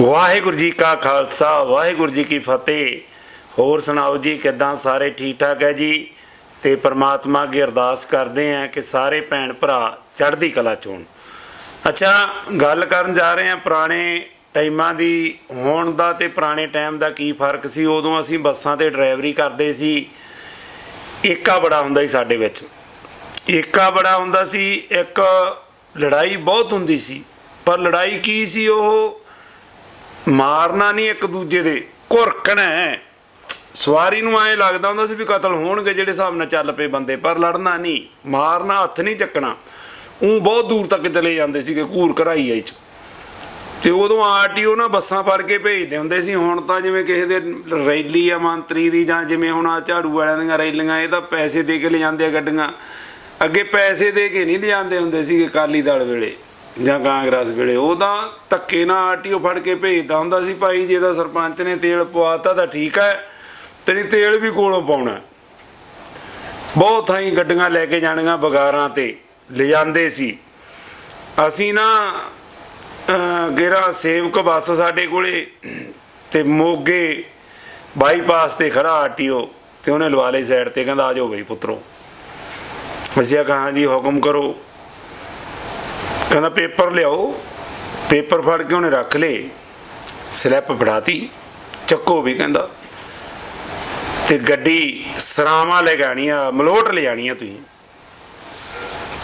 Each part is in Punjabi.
ਵਾਹਿਗੁਰੂ ਜੀ ਕਾ ਖਾਲਸਾ, ਵਾਹਿਗੁਰੂ ਜੀ ਕੀ ਫਤਿਹ। ਹੋਰ ਸੁਣਾਓ ਜੀ, ਕਿਦਾਂ ਸਾਰੇ ਠੀਕ ਠਾਕ ਹੈ ਜੀ? ਤੇ ਪ੍ਰਮਾਤਮਾ ਅੱਗੇ ਅਰਦਾਸ ਕਰਦੇ ਆਂ ਕਿ ਸਾਰੇ ਭੈਣ ਭਰਾ ਚੜ੍ਹਦੀ ਕਲਾ ਚੋਣ ਅੱਛਾ, ਗੱਲ ਕਰਨ ਜਾ ਰਹੇ ਆਂ ਪੁਰਾਣੇ ਟਾਈਮਾਂ ਦੀ। ਹੋਣ ਦਾ ਤੇ ਪੁਰਾਣੇ ਟਾਈਮ ਦਾ ਕੀ ਫ਼ਰਕ ਸੀ? ਉਦੋਂ ਅਸੀਂ ਬੱਸਾਂ ਤੇ ਡਰਾਈਵਰੀ ਕਰਦੇ ਸੀ। ਏਕਾ ਬੜਾ ਹੁੰਦਾ ਸੀ ਸਾਡੇ ਵਿੱਚ। ਏਕਾ ਬੜਾ ਹੁੰਦਾ ਸੀ। ਇੱਕ ਲੜਾਈ ਬਹੁਤ ਹੁੰਦੀ ਸੀ। ਪਰ ਲੜਾਈ ਕੀ ਸੀ ਉਹ? ਮਾਰਨਾ ਨਹੀਂ ਇੱਕ ਦੂਜੇ ਦੇ, ਘੁਰਕਣਾ ਹੈ। ਸਵਾਰੀ ਨੂੰ ਐਂ ਲੱਗਦਾ ਹੁੰਦਾ ਸੀ ਵੀ ਕਤਲ ਹੋਣਗੇ ਜਿਹੜੇ ਹਿਸਾਬ ਨਾਲ ਚੱਲ ਪਏ ਬੰਦੇ, ਪਰ ਲੜਨਾ ਨਹੀਂ। ਮਾਰਨਾ, ਹੱਥ ਨਹੀਂ ਚੱਕਣਾ। ਉਹ ਬਹੁਤ ਦੂਰ ਤੱਕ ਚਲੇ ਜਾਂਦੇ ਸੀਗੇ, ਘੂਰ ਕਢਾਈ ਆਈ ਚ। ਤੇ ਉਦੋਂ ਆਰਟੀਓ ਨਾ ਬੱਸਾਂ ਫੜ ਕੇ ਭੇਜਦੇ ਹੁੰਦੇ ਸੀ, ਹੁਣ ਤਾਂ ਜਿਵੇਂ ਕਿਸੇ ਦੇ ਰੈਲੀ ਆ ਮੰਤਰੀ ਦੀ ਜਾਂ ਜਿਵੇਂ ਹੁਣ ਆ ਝਾੜੂ ਵਾਲਿਆਂ ਦੀਆਂ ਰੈਲੀਆਂ, ਇਹ ਤਾਂ ਪੈਸੇ ਦੇ ਕੇ ਲਿਜਾਂਦੇ ਆ ਗੱਡੀਆਂ। ਅੱਗੇ ਪੈਸੇ ਦੇ ਕੇ ਨਹੀਂ ਲਿਆਂਦੇ ਹੁੰਦੇ ਸੀਗੇ ਅਕਾਲੀ ਦਲ ਵੇਲੇ। ਜਾਂ ਕਾਂਗਰਸ ਵੇਲੇ ਉਹ ਤਾਂ ਧੱਕੇ ਨਾਲ ਆਰਟੀਓ ਫੜ ਕੇ ਭੇਜਦਾ ਹੁੰਦਾ ਸੀ ਭਾਈ ਜੇ ਤਾਂ ਸਰਪੰਚ ਨੇ ਤੇਲ ਪਵਾਤਾ ਤਾਂ ਠੀਕ ਹੈ ਤੇ ਨਹੀਂ ਤੇਲ ਵੀ ਕੋਲੋਂ ਪਾਉਣਾ। ਬਹੁਤ ਥਾਈਂ ਗੱਡੀਆਂ ਲੈ ਕੇ ਜਾਣੀਆਂ ਬਗਾਰਾਂ ਤੇ ਲਿਜਾਂਦੇ ਸੀ। ਅਸੀਂ ਨਾ ਅਹ, ਗੇਰਾ ਸੇਵਕ ਬੱਸ ਸਾਡੇ ਕੋਲੇ ਤੇ ਮੋਗੇ ਬਾਈਪਾਸ ਤੇ ਖੜਾ ਆਰਟੀਓ ਤੇ ਉਹਨੇ ਲਵਾ ਲਈ ਸਾਈਡ ਤੇ ਕਹਿੰਦਾ ਆ ਜਾਓ ਬਈ ਪੁੱਤਰੋ। ਅਸੀਂ ਆਖਿਆ ਹਾਂ ਜੀ ਹੁਕਮ ਕਰੋ। ਕਹਿੰਦਾ, ਪੇਪਰ ਲਿਆਓ। ਪੇਪਰ ਫੜ ਕੇ ਉਹਨੇ ਰੱਖ ਲਏ। ਸਲਿੱਪ ਫੜਾਤੀ। ਚੱਕੋ ਵੀ ਕਹਿੰਦਾ। ਤੇ ਗੱਡੀ ਸਰਾਵਾਂ ਲੈ ਕੇ ਆਣੀ ਆ, ਮਲੋਟ ਲੈ ਜਾਣੀ ਆ ਤੁਸੀਂ।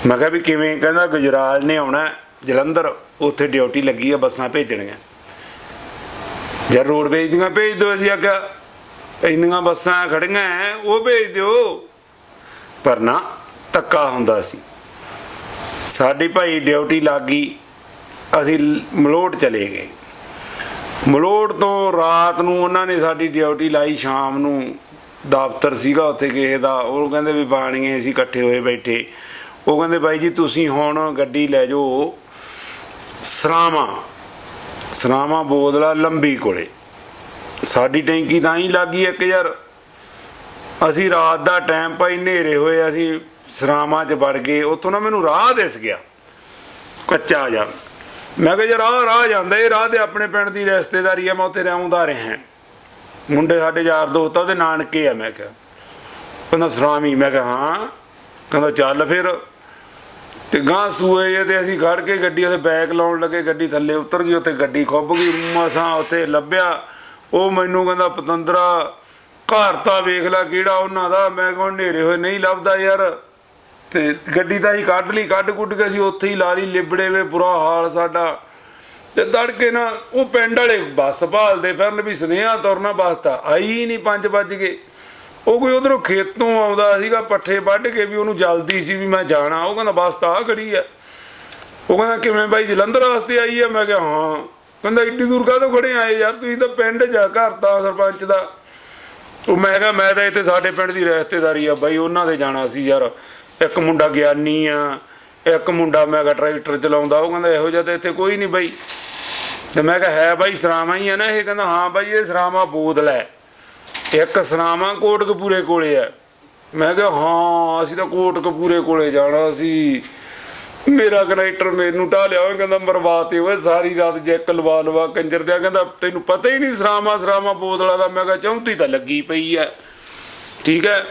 ਮੈਂ ਕਿਹਾ ਵੀ ਕਿਵੇਂ? ਕਹਿੰਦਾ, ਗੁਜਰਾਲ ਨੇ ਆਉਣਾ ਜਲੰਧਰ। ਉੱਥੇ ਡਿਊਟੀ ਲੱਗੀ ਆ, ਬੱਸਾਂ ਭੇਜਣੀਆਂ। ਜਦ ਰੋਡਵੇਜ ਦੀਆਂ ਭੇਜ ਦਿਓ ਅਸੀਂ ਆਖਿਆ ਇੰਨੀਆਂ ਬੱਸਾਂ ਖੜੀਆਂ ਉਹ ਭੇਜ ਦਿਓ। ਪਰ ਨਾ, ਧੱਕਾ ਹੁੰਦਾ ਸੀ। ਸਾਡੀ ਭਾਈ ਡਿਊਟੀ ਲੱਗ ਗਈ, ਅਸੀਂ ਮਲੋਟ ਚਲੇ ਗਏ। ਮਲੋਟ ਤੋਂ ਰਾਤ ਨੂੰ ਉਹਨਾਂ ਨੇ ਸਾਡੀ ਡਿਊਟੀ ਲਾਈ, ਸ਼ਾਮ ਨੂੰ ਦਫ਼ਤਰ ਸੀਗਾ ਉੱਥੇ ਕਿਸੇ ਦਾ, ਉਹ ਕਹਿੰਦੇ ਵੀ ਬਾਣੀਏ ਅਸੀਂ ਇਕੱਠੇ ਹੋਏ ਬੈਠੇ। ਉਹ ਕਹਿੰਦੇ ਬਾਈ ਜੀ, ਤੁਸੀਂ ਹੁਣ ਗੱਡੀ ਲੈ ਜਾਓ, ਸਰਾਵਾਂ ਸਰਾਵਾਂ ਬੋਦਲਾ ਲੰਬੀ ਕੋਲੇ। ਸਾਡੀ ਟੈਂਕੀ ਤਾਂ ਹੀ ਲੱਗੀ ਇੱਕ ਯਾਰ ਅਸੀਂ ਰਾਤ ਦਾ ਟਾਈਮ ਭਾਈ ਹਨੇਰੇ ਹੋਏ, ਅਸੀਂ ਸਰਾਵਾਂ 'ਚ ਵੜ ਗਏ, ਉੱਥੋਂ ਨਾ ਮੈਨੂੰ ਰਾਹ ਦਿਸ ਗਿਆ। ਕੱਚਾ ਜਾ ਮੈਂ ਕਿਹਾ ਯਾਰ ਆਹ ਰਾਹ ਜਾਂਦਾ, ਇਹ ਰਾਹ ਤੇ ਆਪਣੇ ਪਿੰਡ ਦੀ ਰਿਸ਼ਤੇਦਾਰੀ ਆ, ਮੈਂ ਉੱਥੇ ਰਹਿਉਂਦਾ ਰਿਹਾ। ਮੁੰਡੇ ਸਾਡੇ ਯਾਰ ਦੋਸਤ ਆ, ਉਹਦੇ ਨਾਨਕੇ ਆ, ਮੈਂ ਕਿਹਾ। ਕਹਿੰਦਾ ਸਰਾਮੀ ਮੈਂ ਕਿਹਾ, ਹਾਂ। ਕਹਿੰਦਾ, ਚੱਲ ਫਿਰ। ਤੇ ਗਾਂ ਸੂਏ ਜੇ ਤੇ ਅਸੀਂ ਖੜ ਕੇ ਗੱਡੀ ਉਹਦੇ ਬੈਕ ਲਾਉਣ ਲੱਗੇ, ਗੱਡੀ ਥੱਲੇ ਉਤਰ ਗਈ, ਉੱਥੇ ਗੱਡੀ ਖੁੱਭ ਗਈ, ਮਸਾਂ ਉੱਥੇ ਲੱਭਿਆ। ਉਹ ਮੈਨੂੰ ਕਹਿੰਦਾ, ਪਤੰਦਰਾ, ਘਰ ਤਾਂ ਵੇਖ ਲੈ ਕਿਹੜਾ ਉਹਨਾਂ ਦਾ। ਮੈਂ ਕਿਹਾ ਹਨੇਰੇ ਹੋਏ ਨਹੀਂ ਲੱਭਦਾ ਯਾਰ। ਤੇ ਗੱਡੀ ਤਾਂ ਹੀ ਕੱਢ ਲਈ, ਕੱਢ ਕੁੱਟ ਕੇ ਅਸੀਂ ਉੱਥੇ ਹੀ ਲਾਰੀ ਲਿਬੜੇ ਵੇ ਬੁਰਾ ਹਾਲ ਸਾਡਾ। ਤੇ ਤੜਕੇ ਨਾ ਉਹ ਪਿੰਡ ਵਾਲੇ ਬੱਸ ਭਾਲਦੇ ਫਿਰਨ ਵੀ ਸੁਨੇਹਾ ਤੁਰਨਾ ਬੱਸ ਤਾਂ ਆਈ ਨਹੀਂ 5 ਵੱਜ ਗਏ। ਉਹ ਕੋਈ ਉਧਰੋਂ ਖੇਤੋਂ ਆਉਂਦਾ ਸੀਗਾ, ਪੱਠੇ ਵੱਢ ਕੇ ਵੀ ਉਹਨੂੰ ਜਲਦੀ ਸੀ ਵੀ ਮੈਂ ਜਾਣਾ। ਉਹ ਕਹਿੰਦਾ, ਬੱਸ ਤਾਂ ਆ ਖੜੀ ਆ। ਉਹ ਕਹਿੰਦਾ, ਕਿਵੇਂ ਬਾਈ ਜਲੰਧਰ ਵਾਸਤੇ ਆਈ ਆ? ਮੈਂ ਕਿਹਾ, ਹਾਂ। ਕਹਿੰਦਾ, ਇੱਡੀ ਦੂਰ ਕਾਹਤੋਂ ਖੜੇ ਆਏ ਯਾਰ ਤੁਸੀਂ ਤਾਂ ਪਿੰਡ ਜਾ ਘਰ ਤਾਂ ਸਰਪੰਚ ਦਾ। ਉਹ ਮੈਂ ਕਿਹਾ, ਮੈਂ ਤਾਂ ਇੱਥੇ ਸਾਡੇ ਪਿੰਡ ਦੀ ਰਿਸ਼ਤੇਦਾਰੀ ਆ ਬਾਈ, ਉਹਨਾਂ ਦੇ ਜਾਣਾ ਸੀ ਯਾਰ। ਇੱਕ ਮੁੰਡਾ ਗਿਆਨੀ ਆ, ਇੱਕ ਮੁੰਡਾ ਮੈਂ ਕਿਹਾ ਟਰੈਕਟਰ ਚਲਾਉਂਦਾ, ਉਹ ਕਹਿੰਦਾ ਇਹੋ ਜਿਹਾ ਤਾਂ ਇੱਥੇ ਕੋਈ ਨਹੀਂ ਬਾਈ। ਤੇ ਮੈਂ ਕਿਹਾ, ਹੈ ਬਾਈ, ਸਰਾਵਾਂ ਹੀ ਆ ਨਾ ਇਹ? ਕਹਿੰਦਾ, ਹਾਂ ਬਾਈ, ਇਹ ਸਰਾਵਾਂ ਬੋਦਲ ਹੈ। ਇੱਕ ਸਰਾਮਾ ਕੋਟਕਪੂਰੇ ਕੋਲੇ ਆ ਮੈਂ ਕਿਹਾ, ਹਾਂ, ਅਸੀਂ ਤਾਂ ਕੋਟਕਪੂਰੇ ਕੋਲੇ ਜਾਣਾ ਸੀ। ਮੇਰਾ ਕਨੈਕਟਰ ਮੈਨੂੰ ਢਾ ਲਿਆ, ਉਹ ਕਹਿੰਦਾ ਮਰਵਾਤੇ ਓਏ, ਸਾਰੀ ਰਾਤ ਜੈਕ ਲਵਾ ਲਵਾ ਕੰਜਰ ਦਿਆ, ਕਹਿੰਦਾ ਤੈਨੂੰ ਪਤਾ ਹੀ ਨਹੀਂ ਸਰਾਮਾ ਸਰਾਮਾ ਬੋਤਲਾ ਦਾ, ਮੈਂ ਕਿਹਾ ਚੌਂਤੀ ਤਾਂ ਲੱਗੀ ਪਈ ਐ। ਠੀਕ ਹੈ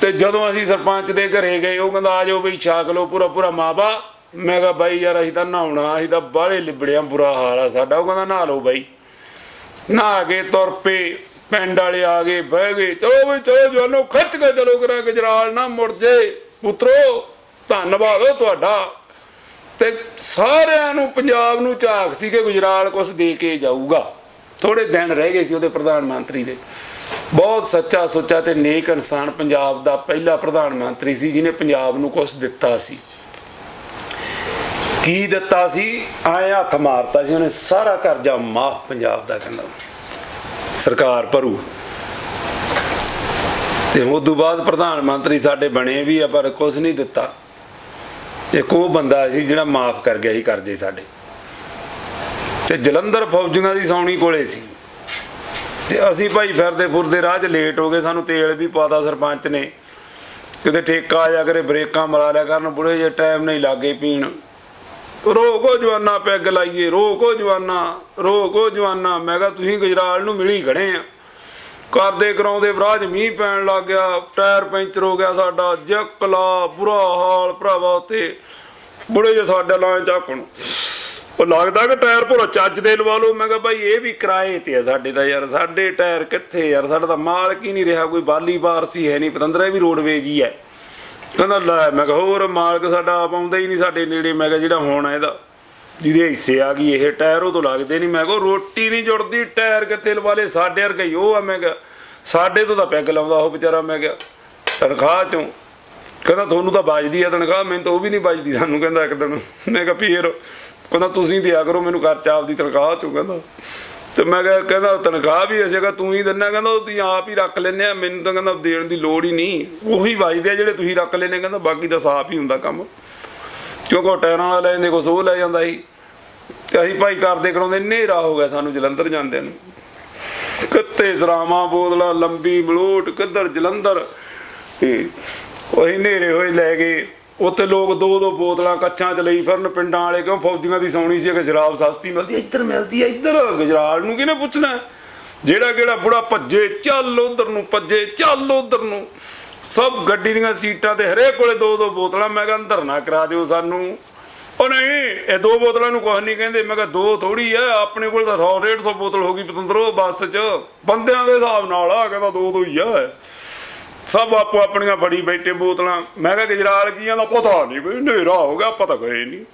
ਤੇ ਜਦੋਂ ਅਸੀਂ ਸਰਪੰਚ ਦੇ ਘਰੇ ਗਏ, ਉਹ ਕਹਿੰਦਾ ਆ ਜਾਓ ਬਈ, ਛਾਕ ਲਓ ਪੂਰਾ ਪੂਰਾ ਮਾਵਾ ਮੈਂ ਕਿਹਾ ਬਾਈ ਯਾਰ, ਅਸੀਂ ਤਾਂ ਨਹਾਉਣਾ, ਅਸੀਂ ਤਾਂ ਬਾਹਲੇ ਲਿਬੜਿਆ ਬੁਰਾ ਹਾਲ ਆ ਸਾਡਾ। ਉਹ ਕਹਿੰਦਾ ਨਹਾ ਲਓ ਬਾਈ। ਨਹਾ ਕੇ ਤੁਰ ਪਏ, ਪਿੰਡ ਵਾਲੇ ਆ ਗਏ, ਬਹਿ ਗਏ। ਚਲੋ ਬਈ, ਚਲੋ ਜਵਾਨੋ, ਖਿੱਚ ਕੇ ਚਲੋ ਕਰਾ, ਗੁਜਰਾਲ ਨਾ ਮੁੜ ਜੇ। ਪੁੱਤਰੋ, ਧੰਨਵਾਦ ਓ ਤੁਹਾਡਾ। ਤੇ ਸਾਰਿਆਂ ਨੂੰ, ਪੰਜਾਬ ਨੂੰ ਝਾਕ ਸੀ ਕਿ ਗੁਜਰਾਲ ਕੁਛ ਦੇ ਕੇ ਜਾਊਗਾ। ਥੋੜੇ ਦਿਨ ਰਹਿ ਗਏ ਸੀ ਉਹਦੇ ਪ੍ਰਧਾਨ ਮੰਤਰੀ ਦੇ। ਬਹੁਤ ਸੱਚਾ ਸੁੱਚਾ ਤੇ ਨੇਕ ਇਨਸਾਨ ਪੰਜਾਬ ਦਾ ਪਹਿਲਾ ਪ੍ਰਧਾਨ ਮੰਤਰੀ ਸੀ, ਜਿਹਨੇ ਪੰਜਾਬ ਨੂੰ ਕੁਛ ਦਿੱਤਾ ਸੀ। ਕੀ ਦਿੱਤਾ ਸੀ? ਆਏ ਹੱਥ ਮਾਰਤਾ ਸੀ, ਉਹਨੇ ਸਾਰਾ ਕਰਜ਼ਾ ਮਾਫ ਪੰਜਾਬ ਦਾ ਕਹਿੰਦਾ। ਸਰਕਾਰ ਭਰੂ। ਤੇ ਉਸ ਤੋਂ ਬਾਅਦ ਪ੍ਰਧਾਨ ਮੰਤਰੀ ਸਾਡੇ ਬਣੇ ਵੀ ਆ, ਪਰ ਕੁਝ ਨਹੀਂ ਦਿੱਤਾ। ਇੱਕ ਉਹ ਬੰਦਾ ਸੀ ਜਿਹੜਾ ਮਾਫ ਕਰ ਗਿਆ ਸੀ ਕਰਜ਼ੇ ਸਾਡੇ। ਤੇ ਜਲੰਧਰ ਫੌਜੀਆਂ ਦੀ ਸੌਣੀ ਕੋਲੇ ਸੀ। ਤੇ ਅਸੀਂ ਭਾਈ ਫਿਰਦੇ ਫੁਰਦੇ ਰਾਹ 'ਚ ਲੇਟ ਹੋ ਗਏ, ਸਾਨੂੰ ਤੇਲ ਵੀ ਪਾਤਾ ਸਰਪੰਚ ਨੇ। ਕਿਤੇ ਠੇਕਾ ਆ ਜਾ ਕਰੇ, ਬ੍ਰੇਕਾਂ ਮਰਾ ਲਿਆ ਕਰਨ, ਬੁੜੇ ਜੇ ਟਾਈਮ ਨਹੀਂ ਲੱਗੇ ਪੀਣ। ਰੋਕੋ ਜਵਾਨਾ, ਪੈਗ ਲਾਈਏ, ਰੋਕੋ ਜਵਾਨਾ ਰੋਕੋ ਜਵਾਨਾ। ਮੈਂ ਕਿਹਾ, ਤੁਸੀਂ ਗੁਜਰਾਲ ਨੂੰ ਮਿਲੀ ਖੜੇ ਆ। ਕਰਦੇ ਕਰਾਉਂਦੇ ਬਰਾਜ ਮੀਂਹ ਪੈਣ ਲੱਗ ਗਿਆ, ਟਾਇਰ ਪੈਂਚਰ ਹੋ ਗਿਆ ਸਾਡਾ, ਜਕਲਾ, ਬੁਰਾ ਹਾਲ ਭਰਾਵਾ ਉੱਤੇ। ਬੁੜੇ ਜੇ ਸਾਡੇ ਲਾਂ ਚੱਕਣ ਉਹ ਲੱਗਦਾ ਕਿ ਟਾਇਰ ਭੁਰਾ ਚੱਜ ਦੇ ਲਵਾ ਲਓ। ਮੈਂ ਕਿਹਾ ਭਾਈ ਇਹ ਵੀ ਕਿਰਾਏ ਤੇ ਆ ਸਾਡੇ ਦਾ ਯਾਰ। ਸਾਡੇ ਟਾਇਰ ਕਿੱਥੇ ਯਾਰ? ਸਾਡਾ ਤਾਂ ਮਾਲਕ ਹੀ ਨਹੀਂ ਰਿਹਾ। ਕੋਈ ਬਾਲੀ ਬਾਰਸੀ ਹੈ ਨਹੀਂ। ਪਤੰਦਰ, ਇਹ ਵੀ ਰੋਡਵੇਜ ਹੀ ਹੈ। ਕਹਿੰਦਾ, ਲੈ, ਮੈਂ ਕਿਹਾ ਹੋਰ ਮਾਲਕ ਸਾਡਾ ਆਪ ਆਉਂਦਾ ਹੀ ਨਹੀਂ ਸਾਡੇ ਨੇੜੇ। ਮੈਂ ਕਿਹਾ, ਜਿਹੜਾ ਹੋਣਾ ਇਹਦਾ। ਜਿਹਦੇ ਹਿੱਸੇ ਆ ਗਈ, ਇਹ ਟਾਇਰ ਉਹ ਤੋਂ ਲੱਗਦੇ ਨਹੀਂ। ਮੈਂ ਕਹੋ, ਰੋਟੀ ਨਹੀਂ ਜੁੜਦੀ, ਟਾਇਰ ਕਿੱਥੇ ਲਵਾ ਲੇ ਸਾਡੇ ਵਰਗਾ ਹੀ ਉਹ ਆ, ਮੈਂ ਕਿਹਾ। ਸਾਡੇ ਤੋਂ ਤਾਂ ਪੈਗ ਲਾਉਂਦਾ ਉਹ ਵਿਚਾਰਾ, ਮੈਂ ਕਿਹਾ, ਤਨਖਾਹ ਚੋਂ। ਕਹਿੰਦਾ, ਤੁਹਾਨੂੰ ਤਾਂ ਵੱਜਦੀ ਆ ਤਨਖਾਹ, ਮੈਨੂੰ ਤਾਂ ਉਹ ਵੀ ਨਹੀਂ ਵੱਜਦੀ ਸਾਨੂੰ, ਕਹਿੰਦਾ ਇੱਕ ਦਿਨ। ਮੈਂ ਕਿਹਾ, ਫੇਰ ਕਹਿੰਦਾ, ਤੁਸੀਂ ਦਿਆ ਕਰੋ ਮੈਨੂੰ ਖਰਚਾ ਆਪਦੀ ਤਨਖਾਹ ਚੋਂ, ਕਹਿੰਦਾ। ਤੇ ਮੈਂ ਕਿਹਾ, ਕਹਿੰਦਾ, ਤਨਖਾਹ ਵੀ ਅਸੀਂ ਕਹਿੰਦਾ ਤੂੰ ਹੀ ਦਿੰਨਾ, ਕਹਿੰਦਾ, ਉਹ ਤੁਸੀਂ ਆਪ ਹੀ ਰੱਖ ਲੈਨੇ ਆ, ਮੈਨੂੰ ਤਾਂ ਕਹਿੰਦਾ ਦੇਣ ਦੀ ਲੋੜ ਹੀ ਨਹੀਂ। ਉਹੀ ਵੱਜਦੇ ਆ ਜਿਹੜੇ ਤੁਸੀਂ ਰੱਖ ਲੈਨੇ ਕਹਿੰਦਾ, ਬਾਕੀ ਤਾਂ ਸਾਫ਼ ਹੀ ਹੁੰਦਾ ਕੰਮ। ਕਿਉਂਕਿ ਉਹ ਟਾਇਰਾਂ ਵਾਲਾ ਲੈ ਜਾਂਦੇ, ਕੁਛ ਉਹ ਲੈ ਜਾਂਦਾ ਸੀ। ਤੇ ਅਸੀਂ ਭਾਈ ਕਰਦੇ ਕਰਾਉਂਦੇ, ਹਨੇਰਾ ਹੋ ਗਿਆ ਸਾਨੂੰ ਜਲੰਧਰ ਜਾਂਦੇ ਨੂੰ। ਕਿੱਤੇ ਸਰਾਵਾਂ ਬੋਤਲਾਂ, ਲੰਬੀ ਮਲੋਟ, ਕਿੱਧਰ ਜਲੰਧਰ? ਤੇ ਉਹੀ ਹਨੇਰੇ ਹੋਏ ਲੈ ਗਏ। ਉੱਥੇ ਲੋਕ ਦੋ ਦੋ ਬੋਤਲਾਂ ਕੱਛਾਂ ਚ ਲਈ ਫਿਰਨ, ਪਿੰਡਾਂ ਵਾਲੇ, ਕਿਉਂ ਫੌਜੀਆਂ ਦੀ ਸੌਣੀ ਸੀ ਕਿ ਸ਼ਰਾਬ ਸਸਤੀ ਮਿਲਦੀ ਇੱਧਰ ਮਿਲਦੀ ਹੈ ਇੱਧਰ ਗੁਜਰਾਲ ਨੂੰ ਕਿਹਨੇ ਪੁੱਛਣਾ? ਜਿਹੜਾ ਕਿਹੜਾ ਬੁੜਾ ਭੱਜੇ, ਚੱਲ ਉਧਰ ਨੂੰ ਭੱਜੇ, ਚੱਲ ਉਧਰ ਨੂੰ। ਸਭ ਗੱਡੀ ਦੀਆਂ ਸੀਟਾਂ ਤੇ ਹਰੇਕ ਕੋਲੇ ਦੋ ਦੋ ਬੋਤਲਾਂ। ਮੈਂ ਕਿਹਾ, ਧਰਨਾ ਕਰਾ ਦਿਓ ਸਾਨੂੰ। ਉਹ ਨਹੀਂ, ਇਹ ਦੋ ਬੋਤਲਾਂ ਨੂੰ ਕੁਝ ਨਹੀਂ ਕਹਿੰਦੇ। ਮੈਂ ਕਿਹਾ, ਦੋ ਥੋੜੀ ਐ ਆਪਣੇ ਕੋਲ ਤਾਂ 100 150 ਬੋਤਲ ਹੋ ਗਈ ਪਤੰਦਰੋ, ਬੱਸ 'ਚ। ਬੰਦਿਆਂ ਦੇ ਹਿਸਾਬ ਨਾਲ ਆ, ਕਹਿੰਦਾ ਦੋ ਦੋ ਹੀ ਆ। ਸਭ ਆਪੋ ਆਪਣੀਆਂ ਫੜੀ ਬੈਠੇ ਬੋਤਲਾਂ। ਮੈਂ ਕਿਹਾ, ਗੁਜਰਾਲ ਕੀਆਂ ਦਾ ਪਤਾ ਨਹੀਂ ਬਈ ਹਨੇਰਾ ਹੋ ਗਿਆ ਪਤਾ ਗਏ ਨਹੀਂ।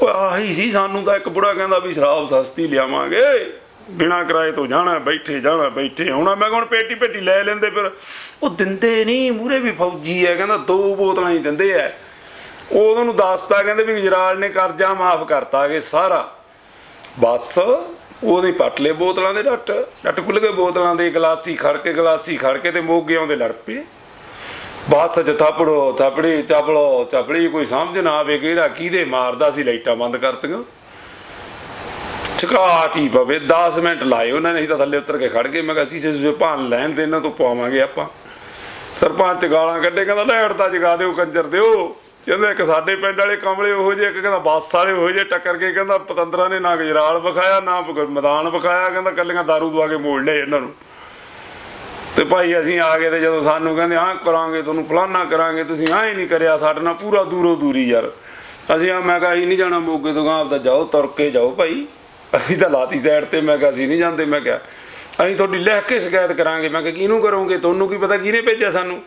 ਉਹ ਆਹੀ ਸੀ, ਸਾਨੂੰ ਤਾਂ ਇੱਕ ਬੁੜਾ ਕਹਿੰਦਾ ਵੀ ਸ਼ਰਾਬ ਸਸਤੀ ਲਿਆਵਾਂਗੇ। ਬਿਨਾ ਕਿਰਾਏ ਤੋਂ ਜਾਣਾ, ਬੈਠੇ ਜਾਣਾ, ਬੈਠੇ ਆਉਣਾ ਮੈਂ ਹੁਣ ਪੇਟੀ ਪੇਟੀ ਲੈ ਲੈਂਦੇ ਫਿਰ। ਉਹ ਦਿੰਦੇ ਨਹੀਂ ਮੂਰੇ ਵੀ ਫੌਜੀ ਹੈ, ਕਹਿੰਦਾ ਦੋ ਬੋਤਲਾਂ ਹੀ ਦਿੰਦੇ ਆ ਉਹ ਉਹਨਾਂ ਨੂੰ ਦੱਸਤਾ, ਕਹਿੰਦੇ ਵੀ ਗੁਜਰਾਲ ਨੇ ਕਰਜ਼ਾ ਮਾਫ ਕਰਤਾ ਕਿ ਸਾਰਾ। ਬਸ ਉਹਦੇ ਪਟਲੇ ਬੋਤਲਾਂ ਦੇ ਡੱਟ ਡੱਟ ਖੁੱਲ ਗਏ ਬੋਤਲਾਂ ਦੇ, ਗਲਾਸੀ ਖੜ ਕੇ, ਗਲਾਸੀ ਖੜ ਕੇ ਤੇ ਮੋਗੇ ਆਉਂਦੇ ਲੜ ਪਏ। ਬਾਸ ਚ ਥਾਪੜੋ, ਥਾਪੜੀ ਚਾਪੜੋ ਚਾਪੜੀ ਕੋਈ ਸਮਝ ਨਾ ਆਵੇ ਕਿਹੜਾ, ਕਿਹਦੇ ਮਾਰਦਾ ਸੀ ਲਾਈਟਾਂ ਬੰਦ ਕਰਤੀਆਂ। ਚਕਾਤੀ ਪਵੇ 10 ਮਿੰਟ ਲਾਏ। ਉਹਨਾਂ ਨੇ ਅਸੀਂ ਤਾਂ ਥੱਲੇ ਉਤਰ ਕੇ ਖੜ ਗਏ। ਮੈਂ ਕਿਹਾ ਸੀਸੇ ਸੂਸੇ ਭਾਨ ਲੈਣ ਤੇ ਇਹਨਾਂ ਤੋਂ ਪਵਾਵਾਂਗੇ ਆਪਾਂ। ਸਰਪੰਚ ਗਾਲਾਂ ਕੱਢੇ, ਕਹਿੰਦਾ ਲੈਟ ਤਾਂ ਜਗਾ ਦਿਓ, ਕੰਜਰ ਦਿਓ। ਕਹਿੰਦੇ, ਇੱਕ ਸਾਡੇ ਪਿੰਡ ਵਾਲੇ ਕਮਲੇ ਉਹੋ ਜਿਹੇ, ਇੱਕ ਕਹਿੰਦਾ, ਬੱਸ ਵਾਲੇ ਉਹੋ ਜਿਹੇ ਟੱਕਰ ਕੇ, ਕਹਿੰਦਾ, ਪਤੰਦਰਾਂ ਨੇ ਨਾ ਗੁਜਰਾਲ ਵਿਖਾਇਆ, ਨਾ ਮੈਦਾਨ ਵਿਖਾਇਆ। ਕਹਿੰਦਾ, ਕੱਲੀਆਂ ਦਾਰੂ ਦਵਾ ਕੇ ਮੋੜ ਲਏ ਇਹਨਾਂ ਨੂੰ। ਤੇ ਭਾਈ, ਅਸੀਂ ਆ ਗਏ ਤੇ ਜਦੋਂ ਸਾਨੂੰ ਕਹਿੰਦੇ ਆਹ ਕਰਾਂਗੇ, ਤੁਹਾਨੂੰ ਫਲਾਨਾ ਕਰਾਂਗੇ। ਤੁਸੀਂ ਆਹ ਹੀ ਨਹੀਂ ਕਰਿਆ, ਸਾਡੇ ਨਾਲ ਪੂਰਾ ਦੂਰੋਂ ਦੂਰੀ ਯਾਰ। ਅਸੀਂ ਆ, ਮੈਂ ਕਿਹਾ, ਅਸੀਂ ਨਹੀਂ ਜਾਣਾ ਮੋਗੇ ਤੋਂ ਗਾਂ ਆਪਦਾ ਜਾਓ, ਤੁਰ ਕੇ ਜਾਓ ਭਾਈ। ਅਸੀਂ ਤਾਂ ਲਾਤੀ ਸਾਈਡ ਤੇ, ਮੈਂ ਕਿਹਾ ਅਸੀਂ ਨਹੀਂ ਜਾਂਦੇ, ਮੈਂ ਕਿਹਾ, ਅਸੀਂ ਤੁਹਾਡੀ ਲਿਖ ਕੇ ਸ਼ਿਕਾਇਤ ਕਰਾਂਗੇ, ਮੈਂ ਕਿਹਾ ਕਿਹਨੂੰ ਕਰੋਗੇ, ਤੁਹਾਨੂੰ ਕੀ ਪਤਾ ਕਿਹਨੇ ਭੇਜਿਆ ਸਾਨੂੰ?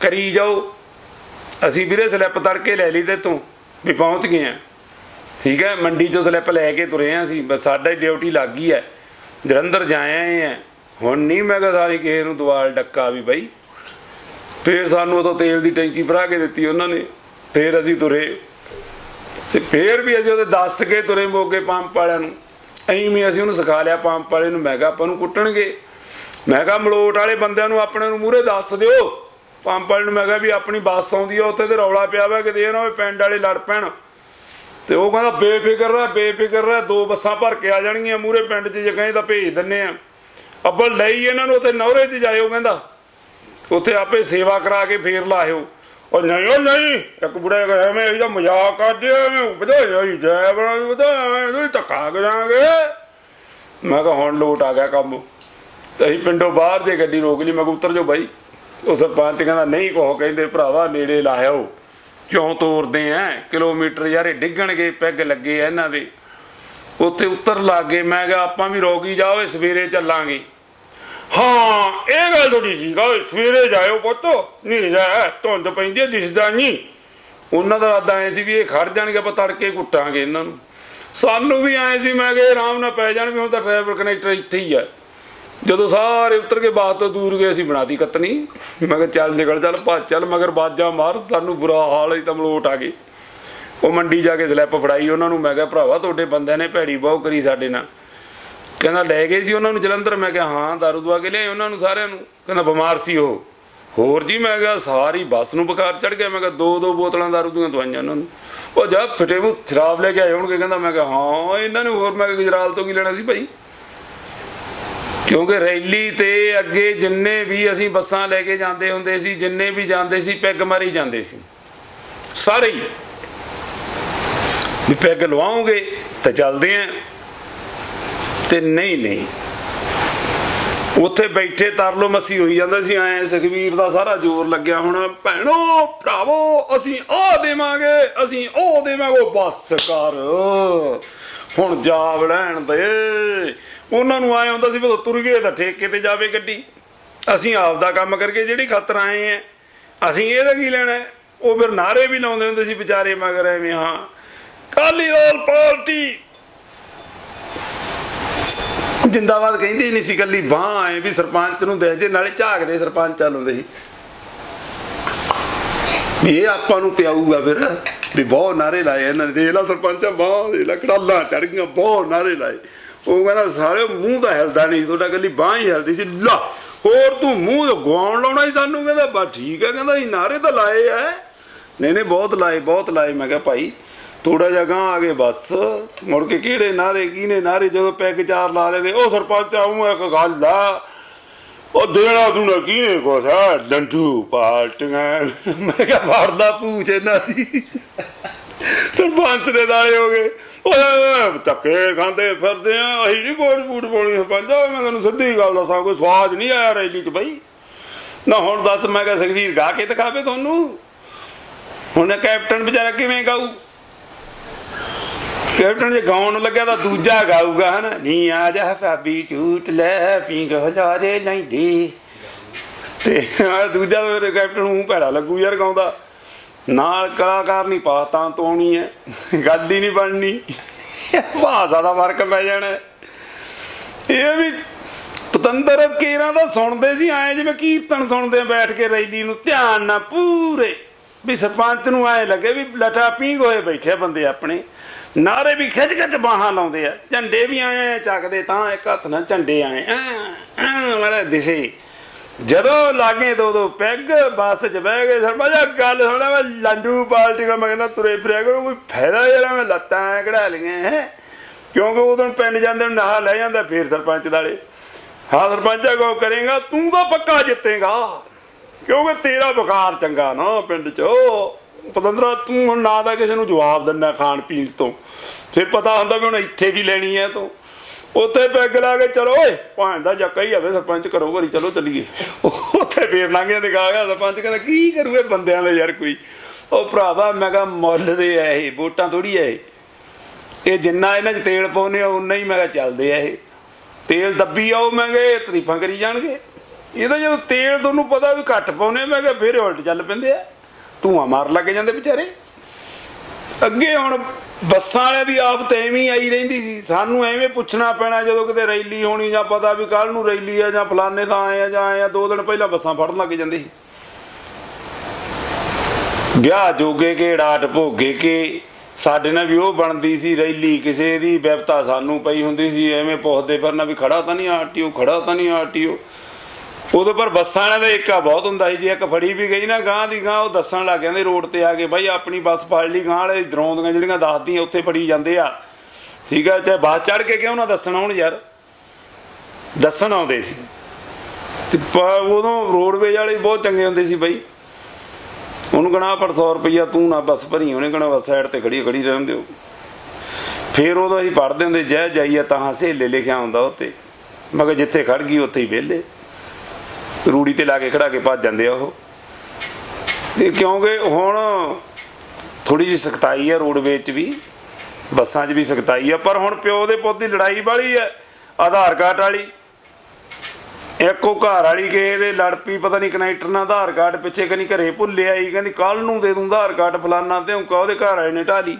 ਕਰੀ ਜਾਓ। ਅਸੀਂ ਵੀਰੇ ਸਲਿੱਪ ਤੜਕੇ ਲੈ ਲਈ ਤੇ ਤੂੰ ਵੀ ਪਹੁੰਚ ਗਏ ਆ। ਠੀਕ ਹੈ, ਮੰਡੀ ਚੋਂ ਸਲਿੱਪ ਲੈ ਕੇ ਤੁਰੇ ਆ ਅਸੀਂ, ਬਸ ਸਾਡਾ ਹੀ ਡਿਊਟੀ ਲੱਗ ਗਈ ਹੈ। ਜਲੰਧਰ ਜਾਏ ਆਏ ਆ। ਹੁਣ ਨਹੀਂ, ਮੈਂ ਕਿਹਾ ਸਾਰੀ ਕਿਸੇ ਨੂੰ ਦਵਾਲ ਡੱਕਾ ਵੀ ਬਈ। ਫੇਰ ਸਾਨੂੰ ਉਦੋਂ ਤੇਲ ਦੀ ਟੈਂਕੀ ਭਰਾ ਕੇ ਦਿੱਤੀ ਉਹਨਾਂ ਨੇ, ਫੇਰ ਅਸੀਂ ਤੁਰੇ। ਤੇ ਫੇਰ ਵੀ ਅਸੀਂ ਉਹਦੇ ਦੱਸ ਕੇ ਤੁਰੇ ਮੋਗੇ ਪੰਪ ਵਾਲਿਆਂ ਨੂੰ। ਐਂ ਵੀ ਅਸੀਂ ਉਹਨੂੰ ਸਿਖਾ ਲਿਆ ਪੰਪ ਵਾਲੇ ਨੂੰ। ਮੈਂ ਕਿਹਾ, ਆਪਾਂ ਨੂੰ ਕੁੱਟਣਗੇ। ਮੈਂ ਕਿਹਾ, ਮਲੋਟ ਵਾਲੇ ਬੰਦਿਆਂ ਨੂੰ ਆਪਣੇ ਨੂੰ ਮੂਹਰੇ ਦੱਸ ਦਿਓ। ਪੰਪ ਵਾਲੇ ਨੂੰ ਮੈਂ ਕਿਹਾ ਵੀ ਆਪਣੀ ਬੱਸ ਆਉਂਦੀ ਆ, ਉੱਥੇ ਤੇ ਰੌਲਾ ਪਿਆ ਵਾ, ਕਿਤੇ ਇਹ ਨਾ ਹੋਵੇ ਪਿੰਡ ਵਾਲੇ ਲੜ ਪੈਣ। ਤੇ ਉਹ ਕਹਿੰਦਾ, ਬੇਫਿਕਰ ਰਹਿ ਬੇਫਿਕਰ ਰਹਿ, ਦੋ ਬੱਸਾਂ ਭਰ ਕੇ ਆ ਜਾਣਗੀਆਂ, ਮੂਹਰੇ ਪਿੰਡ 'ਚ ਜੇ ਕਹੇ ਤਾਂ ਭੇਜ ਦਿੰਨੇ ਆ। ਅੱਬਲ, ਲਈ ਇਹਨਾਂ ਨੂੰ ਉੱਥੇ ਨਵਰੇ 'ਚ ਜਾਇਓ, ਕਹਿੰਦਾ। ਉੱਥੇ ਆਪੇ ਸੇਵਾ ਕਰਾ ਕੇ ਫੇਰ ਲਾਇਓ। ਉਹ ਨਹੀਂ ਉਹ ਨਹੀਂ। ਇੱਕ ਬੁੜਾ ਕਹੇ ਐਵੇਂ ਇਹਦਾ ਮਜ਼ਾਕ ਕਰਦੇ ਆ, ਐਵੇਂ ਵਧਾਇਆ ਹੀ ਜੈ ਬਣਾ ਵਧਾਇਆ ਇਹਨੂੰ ਧੱਕਾ ਕਰਾਂਗੇ। ਮੈਂ ਕਿਹਾ ਹੁਣ ਲੋਟ ਆ ਗਿਆ ਕੰਮ। ਤੇ ਅਸੀਂ ਪਿੰਡੋਂ ਬਾਹਰ ਦੇ ਗੱਡੀ ਰੋਕ ਲਈ ਮੈਂ ਕਿਹਾ ਉਤਰ ਜਾਓ ਬਾਈ। ਉਹ ਸਰਪੰਚ ਕਹਿੰਦਾ ਨਹੀਂ ਕਹੋ ਕਹਿੰਦੇ ਭਰਾਵਾ ਨੇੜੇ ਲਾਇਓ। ਕਿਉਂ ਤੋਰਦੇ ਆ ਕਿਲੋਮੀਟਰ ਯਾਰੇ ਡਿੱਗਣਗੇ ਪੈਗ ਲੱਗੇ ਇਹਨਾਂ ਦੇ। ਉੱਥੇ ਉਤਰ ਲਾਗੇ ਮੈਂ ਕਿਹਾ ਆਪਾਂ ਵੀ ਰੋਕੀ ਜਾਓ ਸਵੇਰੇ ਚੱਲਾਂਗੇ। ਹਾਂ, ਇਹ ਗੱਲ ਥੋੜੀ ਸੀ ਗਾ ਸਵੇਰੇ ਜਾਇਓ ਪੁੱਤ, ਨਹੀਂ ਧੁੰਦ ਪੈਂਦੀ ਹੈ, ਦਿਸਦਾ ਨਹੀਂ। ਉਹਨਾਂ ਦਾ ਇਰਾਦਾ ਐ ਸੀ ਵੀ ਇਹ ਖੜ ਜਾਣਗੇ, ਆਪਾਂ ਤੜਕੇ ਕੁੱਟਾਂਗੇ ਇਹਨਾਂ ਨੂੰ। ਸਾਨੂੰ ਵੀ ਐ ਸੀ, ਮੈਂ ਕਿਹਾ ਆਰਾਮ ਨਾਲ ਪੈ ਜਾਣ ਵੀ ਹੁਣ ਤਾਂ ਡਰਾਈਵਰ ਕਨੈਕਟਰ ਇੱਥੇ ਹੀ ਆ। ਜਦੋਂ ਸਾਰੇ ਉਤਰ ਕੇ ਬਾਤ ਤੋਂ ਦੂਰ ਗਏ, ਅਸੀਂ ਬਣਾਤੀ ਕਤਨੀ। ਮੈਂ ਕਿਹਾ ਚੱਲ ਨਿਕਲ, ਚੱਲ ਭੱਜ, ਚੱਲ, ਮਗਰ ਬਾਜਾਂ ਮਾਰ, ਸਾਨੂੰ ਬੁਰਾ ਹਾਲ ਹੀ ਤਾਂ ਮਲੋਟ ਆ ਗਏ। ਉਹ ਮੰਡੀ ਜਾ ਕੇ ਸਲੈਪ ਫੜਾਈ ਉਹਨਾਂ ਨੂੰ, ਮੈਂ ਕਿਹਾ ਭਰਾਵਾ, ਤੁਹਾਡੇ ਬੰਦਿਆਂ ਨੇ ਭੈੜੀ ਬਹੁ ਕਰੀ ਸਾਡੇ ਨਾਲ। ਕਹਿੰਦਾ ਲੈ ਗਏ ਸੀ ਉਹਨਾਂ ਨੂੰ ਜਲੰਧਰ। ਮੈਂ ਕਿਹਾ, ਹਾਂ, ਦਾਰੂ ਦਵਾ ਕੇ ਲਿਆਏ ਉਹਨਾਂ ਨੂੰ ਸਾਰਿਆਂ ਨੂੰ। ਕਹਿੰਦਾ, ਬਿਮਾਰ ਸੀ ਉਹ। ਹੋਰ ਜੀ, ਮੈਂ ਕਿਹਾ, ਸਾਰੀ ਬੱਸ ਨੂੰ ਬੁਖਾਰ ਚੜ ਗਿਆ। ਮੈਂ ਕਿਹਾ, ਦੋ ਦੋ ਬੋਤਲਾਂ ਦਾਰੂ ਦੀਆਂ ਦਵਾਈਆਂ ਉਹਨਾਂ ਨੂੰ। ਉਹ ਜਾ ਫਟੇ ਮੂੰਹ ਸ਼ਰਾਬ ਲੈ ਕੇ ਆਏ ਹੋਣਗੇ। ਕਹਿੰਦਾ, ਮੈਂ ਕਿਹਾ, ਹਾਂ, ਇਹਨਾਂ ਨੇ ਹੋਰ। ਮੈਂ ਕਿਹਾ, ਗੁਜਰਾਲ ਤੋਂ ਕੀ ਲੈਣਾ ਸੀ ਭਾਈ? ਕਿਉਂਕਿ ਰੈਲੀ ਤੇ ਅੱਗੇ ਜਿੰਨੇ ਵੀ ਅਸੀਂ ਬੱਸਾਂ ਲੈ ਕੇ ਜਾਂਦੇ ਹੁੰਦੇ ਸੀ, ਜਿੰਨੇ ਵੀ ਜਾਂਦੇ ਸੀ, ਪੈਗ ਮਾਰੀ ਜਾਂਦੇ ਸੀ। ਸਾਰੇ ਹੀ। ਵੀ ਪੈਗ ਲਵਾਓਗੇ ਤਾਂ ਚੱਲਦੇ ਆ। ਤੇ ਨਹੀਂ ਨਹੀਂ। ਉੱਥੇ ਬੈਠੇ ਤਰਲੋ ਮਸੀ ਹੋਈ ਜਾਂਦਾ ਸੀ, ਐ ਸੁਖਵੀਰ ਦਾ ਸਾਰਾ ਜ਼ੋਰ ਲੱਗਿਆ ਹੋਣਾ, ਭੈਣੋ, ਭਰਾਵੋ, ਅਸੀਂ ਉਹ ਦੇਵਾਂਗੇ, ਅਸੀਂ ਉਹ ਦੇਵਾਂਗੇ, ਉਹ ਕਰ। ਹੁਣ ਜਾ ਲੈਣ ਦੇ। ਉਹਨਾਂ ਨੂੰ ਆਏ ਹੁੰਦਾ ਸੀ ਵੀ ਤੁਰ ਗਏ ਤਾਂ ਠੇਕੇ ਤੇ ਜਾਵੇ ਗੱਡੀ। ਅਸੀਂ ਆਪ ਦਾ ਕੰਮ ਕਰਕੇ ਜਿਹੜੀ ਖਾਤਰ ਆਏ ਆ, ਅਸੀਂ ਇਹਦਾ ਕੀ ਲੈਣਾ ਉਹ ਫਿਰ ਨਾਰੇ ਵੀ ਲਾਉਂਦੇ ਹੁੰਦੇ ਸੀ ਵਿਚਾਰੇ, ਮਗਰ ਐਵੇਂ, ਹਾਂ ਕਾਲੀ ਦਲ ਪਾਰਟੀ ਜਿੰਦਾਬਾਦ ਕਹਿੰਦੇ ਹੀ ਨਹੀਂ ਸੀ ਕੱਲੀ ਬਾਹ ਆਏ ਵੀ ਸਰਪੰਚ ਨੂੰ ਦੇਖ ਨਾਲੇ ਝਾਕਦੇ ਸਰਪੰਚ ਚੱਲਦੇ ਸੀ ਵੀ ਇਹ ਆਪਾਂ ਨੂੰ ਪਿਆਊਗਾ ਫਿਰ ਵੀ ਬਹੁਤ ਨਾਰੇ ਲਾਏ ਇਹਨਾਂ ਨੇ। ਦੇਖ ਲਾ ਸਰਪੰਚਾ ਬਾਹ ਦੇ ਲਾ ਚੜ ਗਈਆਂ ਬਹੁਤ ਨਾਰੇ ਲਾਏ। ਉਹ ਕਹਿੰਦਾ ਸਾਰੇ ਮੂੰਹ ਤਾਂ ਹਿਲਦਾ ਨਹੀਂ ਸੀ, ਤੁਹਾਡਾ ਕੱਲੀ ਬਾਹ ਹੀ ਹਿਲਦੀ ਸੀ। ਲਾ ਹੋਰ ਤੂੰ ਮੂੰਹ ਗਵਾਉਣ ਲਾਉਣਾ ਹੀ ਸਾਨੂੰ? ਕਹਿੰਦਾ ਬਸ ਠੀਕ ਹੈ। ਕਹਿੰਦਾ ਇਹ ਨਾਰੇ ਤਾਂ ਲਾਏ ਐ। ਨਹੀਂ ਨਹੀਂ ਬਹੁਤ ਲਾਏ ਬਹੁਤ ਲਾਏ। ਮੈਂ ਕਿਹਾ ਭਾਈ ਥੋੜਾ ਜਿਹਾ ਗਾਂ ਆ ਗਏ ਬਸ। ਮੁੜ ਕੇ ਕਿਹੜੇ ਨਾਰੇ ਕਿਹਨੇ ਨਾਰੇ ਜਦੋਂ ਪੈਗ ਚਾਰ ਲਾ ਲੈਂਦੇ, ਉਹ ਸਰਪੰਚ ਆਉਂ ਇੱਕ ਗੱਲ ਆ ਉਹ ਦੇਣਾ ਦੂਣਾ ਕਿਹਨੇ ਕੋਸ ਆ ਲੰਡੂ ਪਾਲਟੀਆਂ ਮੈਂ ਕਿਹਾ ਵਰਦਾ ਪੂਛ ਇਹਨਾਂ ਦੀ। ਸਰਪੰਚ ਦੇ ਦਾਲੇ ਹੋ ਗਏ। ਓਏ ਧੱਕੇ ਖਾਂਦੇ ਫਿਰਦੇ ਆ, ਅਸੀਂ ਨਹੀਂ ਕੋਟ ਬੂਟ ਪਾਉਣੀ ਸਰਪੰਚ। ਮੈਂ ਤੈਨੂੰ ਸਿੱਧੀ ਗੱਲ ਦੱਸਾਂ, ਕੋਈ ਸਵਾਦ ਨਹੀਂ ਆਇਆ ਰੈਲੀ 'ਚ ਬਈ। ਨਾ ਹੁਣ ਦੱਸ, ਮੈਂ ਕਿਹਾ ਸੁਖਵੀਰ ਗਾ ਕੇ ਦਿਖਾਵੇ ਤੁਹਾਨੂੰ। ਹੁਣ ਕੈਪਟਨ ਵਿਚਾਰਾ ਕਿਵੇਂ ਗਾਊ? ਕੈਪਟਨ ਜੇ ਗਾਉਣ ਲੱਗਿਆ ਤਾਂ ਦੂਜਾ ਗਾਊਗਾ, ਹਨਾ? ਨੀ ਆ ਜਾ ਭਾਬੀ ਝੂਟ ਲੈ ਪੀਂਗ ਹਜ਼ਾਰੇ ਲੈਂਦੀ। ਤੇ ਆ ਦੂਜਾ ਤਾਂ ਕੈਪਟਨ ਨੂੰ ਭੈੜਾ ਲੱਗੂ ਯਾਰ ਗਾਉਂਦਾ। ਨਾਲ ਕਲਾਕਾਰ ਨਹੀਂ ਪਾਤਾਂ ਤੋਣੀ ਹੈ ਗੱਲ ਹੀ ਨਹੀਂ ਬਣਨੀ। ਭਾਸ਼ਾ ਦਾ ਫ਼ਰਕ ਪੈ ਜਾਣਾ। ਇਹ ਵੀ ਪਤੰਦਰ ਕੇਰਾਂ ਦਾ ਸੁਣਦੇ ਸੀ, ਐ ਜਿਵੇਂ ਕੀਰਤਨ ਸੁਣਦੇ ਬੈਠ ਕੇ ਰੈਲੀ ਨੂੰ, ਧਿਆਨ ਨਾਲ ਪੂਰੇ। ਵੀ ਸਰਪੰਚ ਨੂੰ ਐ ਲੱਗੇ ਵੀ ਲਟਾ ਪੀਂਗ ਹੋਏ ਬੈਠੇ ਬੰਦੇ ਆਪਣੇ। ਨਾਰੇ ਵੀ ਖਿੱਚ ਖਿੱਚ ਬਾਹਾਂ ਲਾਉਂਦੇ ਆ। ਝੰਡੇ ਵੀ ਆਏ ਚੱਕਦੇ, ਤਾਂ ਇੱਕ ਹੱਥ ਨਾਲ ਝੰਡੇ ਆਏ ਐ ਦਿਸੇ। ਜਦੋਂ ਲਾਗੇ ਦੋ ਦੋ ਪੈਗ, ਬੱਸ 'ਚ ਬਹਿ ਗਏ ਸਰਪੰਚਾ ਗੱਲ ਸੁਣਾ ਮੈਂ ਲੰਡੂ ਪਾਲਟੀ ਦਾ ਮੈਂ ਕਹਿੰਦਾ ਤੁਰੇ ਫਿਰਿਆ ਕਰੋ, ਕੋਈ ਫਾਇਦਾ ਜਿਹੜਾ, ਮੈਂ ਲੱਤਾਂ ਕਢਾ ਲਈਆਂ, ਹੈ। ਕਿਉਂਕਿ ਉਦੋਂ ਪਿੰਡ ਜਾਂਦੇ ਨੂੰ ਨਹਾ ਲੈ ਜਾਂਦਾ, ਫੇਰ ਸਰਪੰਚ ਦਾਲੇ ਹਾਂ, ਸਰਪੰਚਾ ਕੋ ਕਰੇਗਾ, ਤੂੰ ਤਾਂ ਪੱਕਾ ਜਿੱਤੇਗਾ। ਕਿਉਂਕਿ ਤੇਰਾ ਬੁਖਾਰ ਚੰਗਾ ਨਾ, ਪਿੰਡ 'ਚ। ਪਤੰਦਰਾ, ਤੂੰ ਹੁਣ ਨਾ ਤਾਂ ਕਿਸੇ ਨੂੰ ਜਵਾਬ ਦਿੰਦਾ ਖਾਣ ਪੀਣ ਤੋਂ। ਫਿਰ ਪਤਾ ਹੁੰਦਾ ਵੀ ਹੁਣ ਇੱਥੇ ਵੀ ਲੈਣੀ ਹੈ ਤੂੰ। ਉੱਥੇ ਪੈਗ ਲਾ ਕੇ ਚਲੋ, ਓਏ ਭਾਂ ਦਾ ਜੱਕਾ ਹੀ ਆਵੇ ਸਰਪੰਚ ਕਰੋ ਘਰੀ ਚਲੋ ਚੱਲੀਏ। ਉੱਥੇ ਫੇਰ ਲੰਘਿਆ ਤੇ ਗਾ ਗਿਆ ਸਰਪੰਚ ਕਹਿੰਦਾ, ਕੀ ਕਰੂਏ ਬੰਦਿਆਂ ਦਾ ਯਾਰ ਕੋਈ? ਉਹ ਭਰਾਵਾ, ਮੈਂ ਕਿਹਾ, ਮੁੱਲ ਦੇ ਆ ਇਹ, ਵੋਟਾਂ ਥੋੜੀ ਆ ਇਹ। ਇਹ ਜਿੰਨਾ ਇਹਨਾਂ 'ਚ ਤੇਲ ਪਾਉਨੇ ਆ, ਉਨਾ ਹੀ ਮੈਂ ਕਿਹਾ ਚੱਲਦੇ ਆ ਇਹ। ਤੇਲ ਦੱਬੀ ਆਓ, ਮੈਂ ਕਿਹਾ ਤਰੀਫਾਂ ਕਰੀ ਜਾਣਗੇ। ਇਹਦਾ ਜਦੋਂ ਤੇਲ ਤੁਹਾਨੂੰ ਪਤਾ ਵੀ ਘੱਟ ਪਾਉਨੇ ਮੈਂ ਕਿਹਾ, ਫਿਰ ਉਲਟ ਚੱਲ ਪੈਂਦੇ ਆ। ਧੂਆਂ ਮਾਰ ਲੱਗ ਜਾਂਦੇ ਵਿਚਾਰੇ। ਅੱਗੇ ਹੁਣ ਬੱਸਾਂ ਵਾਲਿਆਂ ਦੀ ਆਪ ਤਾਂ ਐਵੇਂ ਆਈ ਰਹਿੰਦੀ ਸੀ। ਸਾਨੂੰ ਐਵੇਂ ਪੁੱਛਣਾ ਪੈਣਾ ਜਦੋਂ ਕਿਤੇ ਰੈਲੀ ਹੋਣੀ ਜਾਂ ਪਤਾ ਵੀ ਕੱਲ ਨੂੰ ਰੈਲੀ ਆ ਜਾਂ ਫਲਾਣੇ ਥਾਂ ਆਏ ਆ ਜਾਂ ਆਏ ਆ, ਦੋ ਦਿਨ ਪਹਿਲਾਂ ਬੱਸਾਂ ਫੜਨ ਲੱਗ ਜਾਂਦੇ ਸੀ। ਵਿਆਹ ਜੋਗੇ ਕੇ, ਡਾਟ ਭੋਗੇ ਕੇ, ਸਾਡੇ ਨਾਲ ਵੀ ਉਹ ਬਣਦੀ ਸੀ ਰੈਲੀ। ਕਿਸੇ ਦੀ ਵਿਪਤਾ ਸਾਨੂੰ ਪਈ ਹੁੰਦੀ ਸੀ। ਐਵੇਂ ਪੁੱਛਦੇ ਫਿਰਨਾ ਵੀ ਖੜਾ ਤਾਂ ਨਹੀਂ ਆਰਟੀਓ, ਖੜਾ ਤਾਂ ਨਹੀਂ ਆਰਟੀਓ। ਉਦੋਂ ਪਰ ਬੱਸਾਂ ਵਾਲਿਆਂ ਦਾ ਏਕਾ ਬਹੁਤ ਹੁੰਦਾ ਸੀ, ਜੇ ਇੱਕ ਫੜੀ ਵੀ ਗਈ ਨਾ ਗਾਂ ਦੀ ਗਾਂ ਉਹ ਦੱਸਣ ਲੱਗ ਜਾਂਦੇ ਰੋਡ ਤੇ ਆ ਕੇ, ਬਾਈ ਆਪਣੀ ਬੱਸ ਫੜ ਲਈ ਗਾਂ ਵਾਲੇ ਇਧਰੋਂ ਦੀਆਂ ਜਿਹੜੀਆਂ ਦੱਸਦੀਆਂ, ਉੱਥੇ ਫੜੀ ਜਾਂਦੇ ਆ। ਠੀਕ ਆ ਚਾਹੇ ਬੱਸ ਚੜ ਕੇ ਕਿਉਂ ਨਾ ਦੱਸਣਾ ਹੁਣ ਯਾਰ? ਦੱਸਣ ਆਉਂਦੇ ਸੀ। ਤੇ ਉਦੋਂ ਰੋਡਵੇਜ ਵਾਲੇ ਬਹੁਤ ਚੰਗੇ ਹੁੰਦੇ ਸੀ ਬਾਈ। ਉਹਨੂੰ ਗਣਾ ਪਰ 100 ਰੁਪਈਆ ਤੂੰ ਨਾ ਬੱਸ ਭਰੀ, ਉਹਨੇ ਕਹਣਾ, ਬੱਸ ਸਾਈਡ ਤੇ ਖੜੀ ਖੜੀ ਰਹਿਣ ਦਿਓ। ਫੇਰ ਉਦੋਂ ਅਸੀਂ ਪੜ੍ਹਦੇ ਹੁੰਦੇ, ਜੈ ਜਾਈਏ ਤਾਂ ਸਹੇਲੇ ਲਿਖਿਆ ਹੁੰਦਾ ਉੱਤੇ ਮਗਰ ਜਿੱਥੇ ਖੜ ਗਈ, ਉੱਥੇ ਹੀ ਵਿਹਲੇ। ਰੂੜੀ ਤੇ ਲਾ ਕੇ ਖੜਾ ਕੇ ਭੱਜ ਜਾਂਦੇ ਆ ਉਹ। ਤੇ ਕਿਉਂਕਿ ਹੁਣ ਥੋੜੀ ਜਿਹੀ ਸਖਤਾਈ ਹੈ ਰੋਡਵੇਜ 'ਚ ਵੀ, ਬੱਸਾਂ 'ਚ ਵੀ ਸਖਤਾਈ ਹੈ ਪਰ ਹੁਣ ਪਿਓ ਦੇ ਪੁੱਤ ਦੀ ਲੜਾਈ ਵਾਲੀ ਹੈ ਆਧਾਰ ਕਾਰਡ ਵਾਲੀ। ਇੱਕ ਘਰ ਵਾਲੀ ਕਿਸੇ ਦੇ ਲੜ ਪਤਾ ਨਹੀਂ ਕਨੈਕਟਰ ਨਾਲ ਆਧਾਰ ਕਾਰਡ ਪਿੱਛੇ ਕਨੀ ਘਰੇ ਭੁੱਲਿਆ ਹੀ ਕਹਿੰਦੀ ਕੱਲ ਨੂੰ ਦੇ ਦੂੰ ਆਧਾਰ ਕਾਰਡ ਫਲਾਨਾ ਤੇ ਉਹ ਉਹਦੇ ਘਰ ਵਾਲੇ ਨੇ ਢਾਲੀ।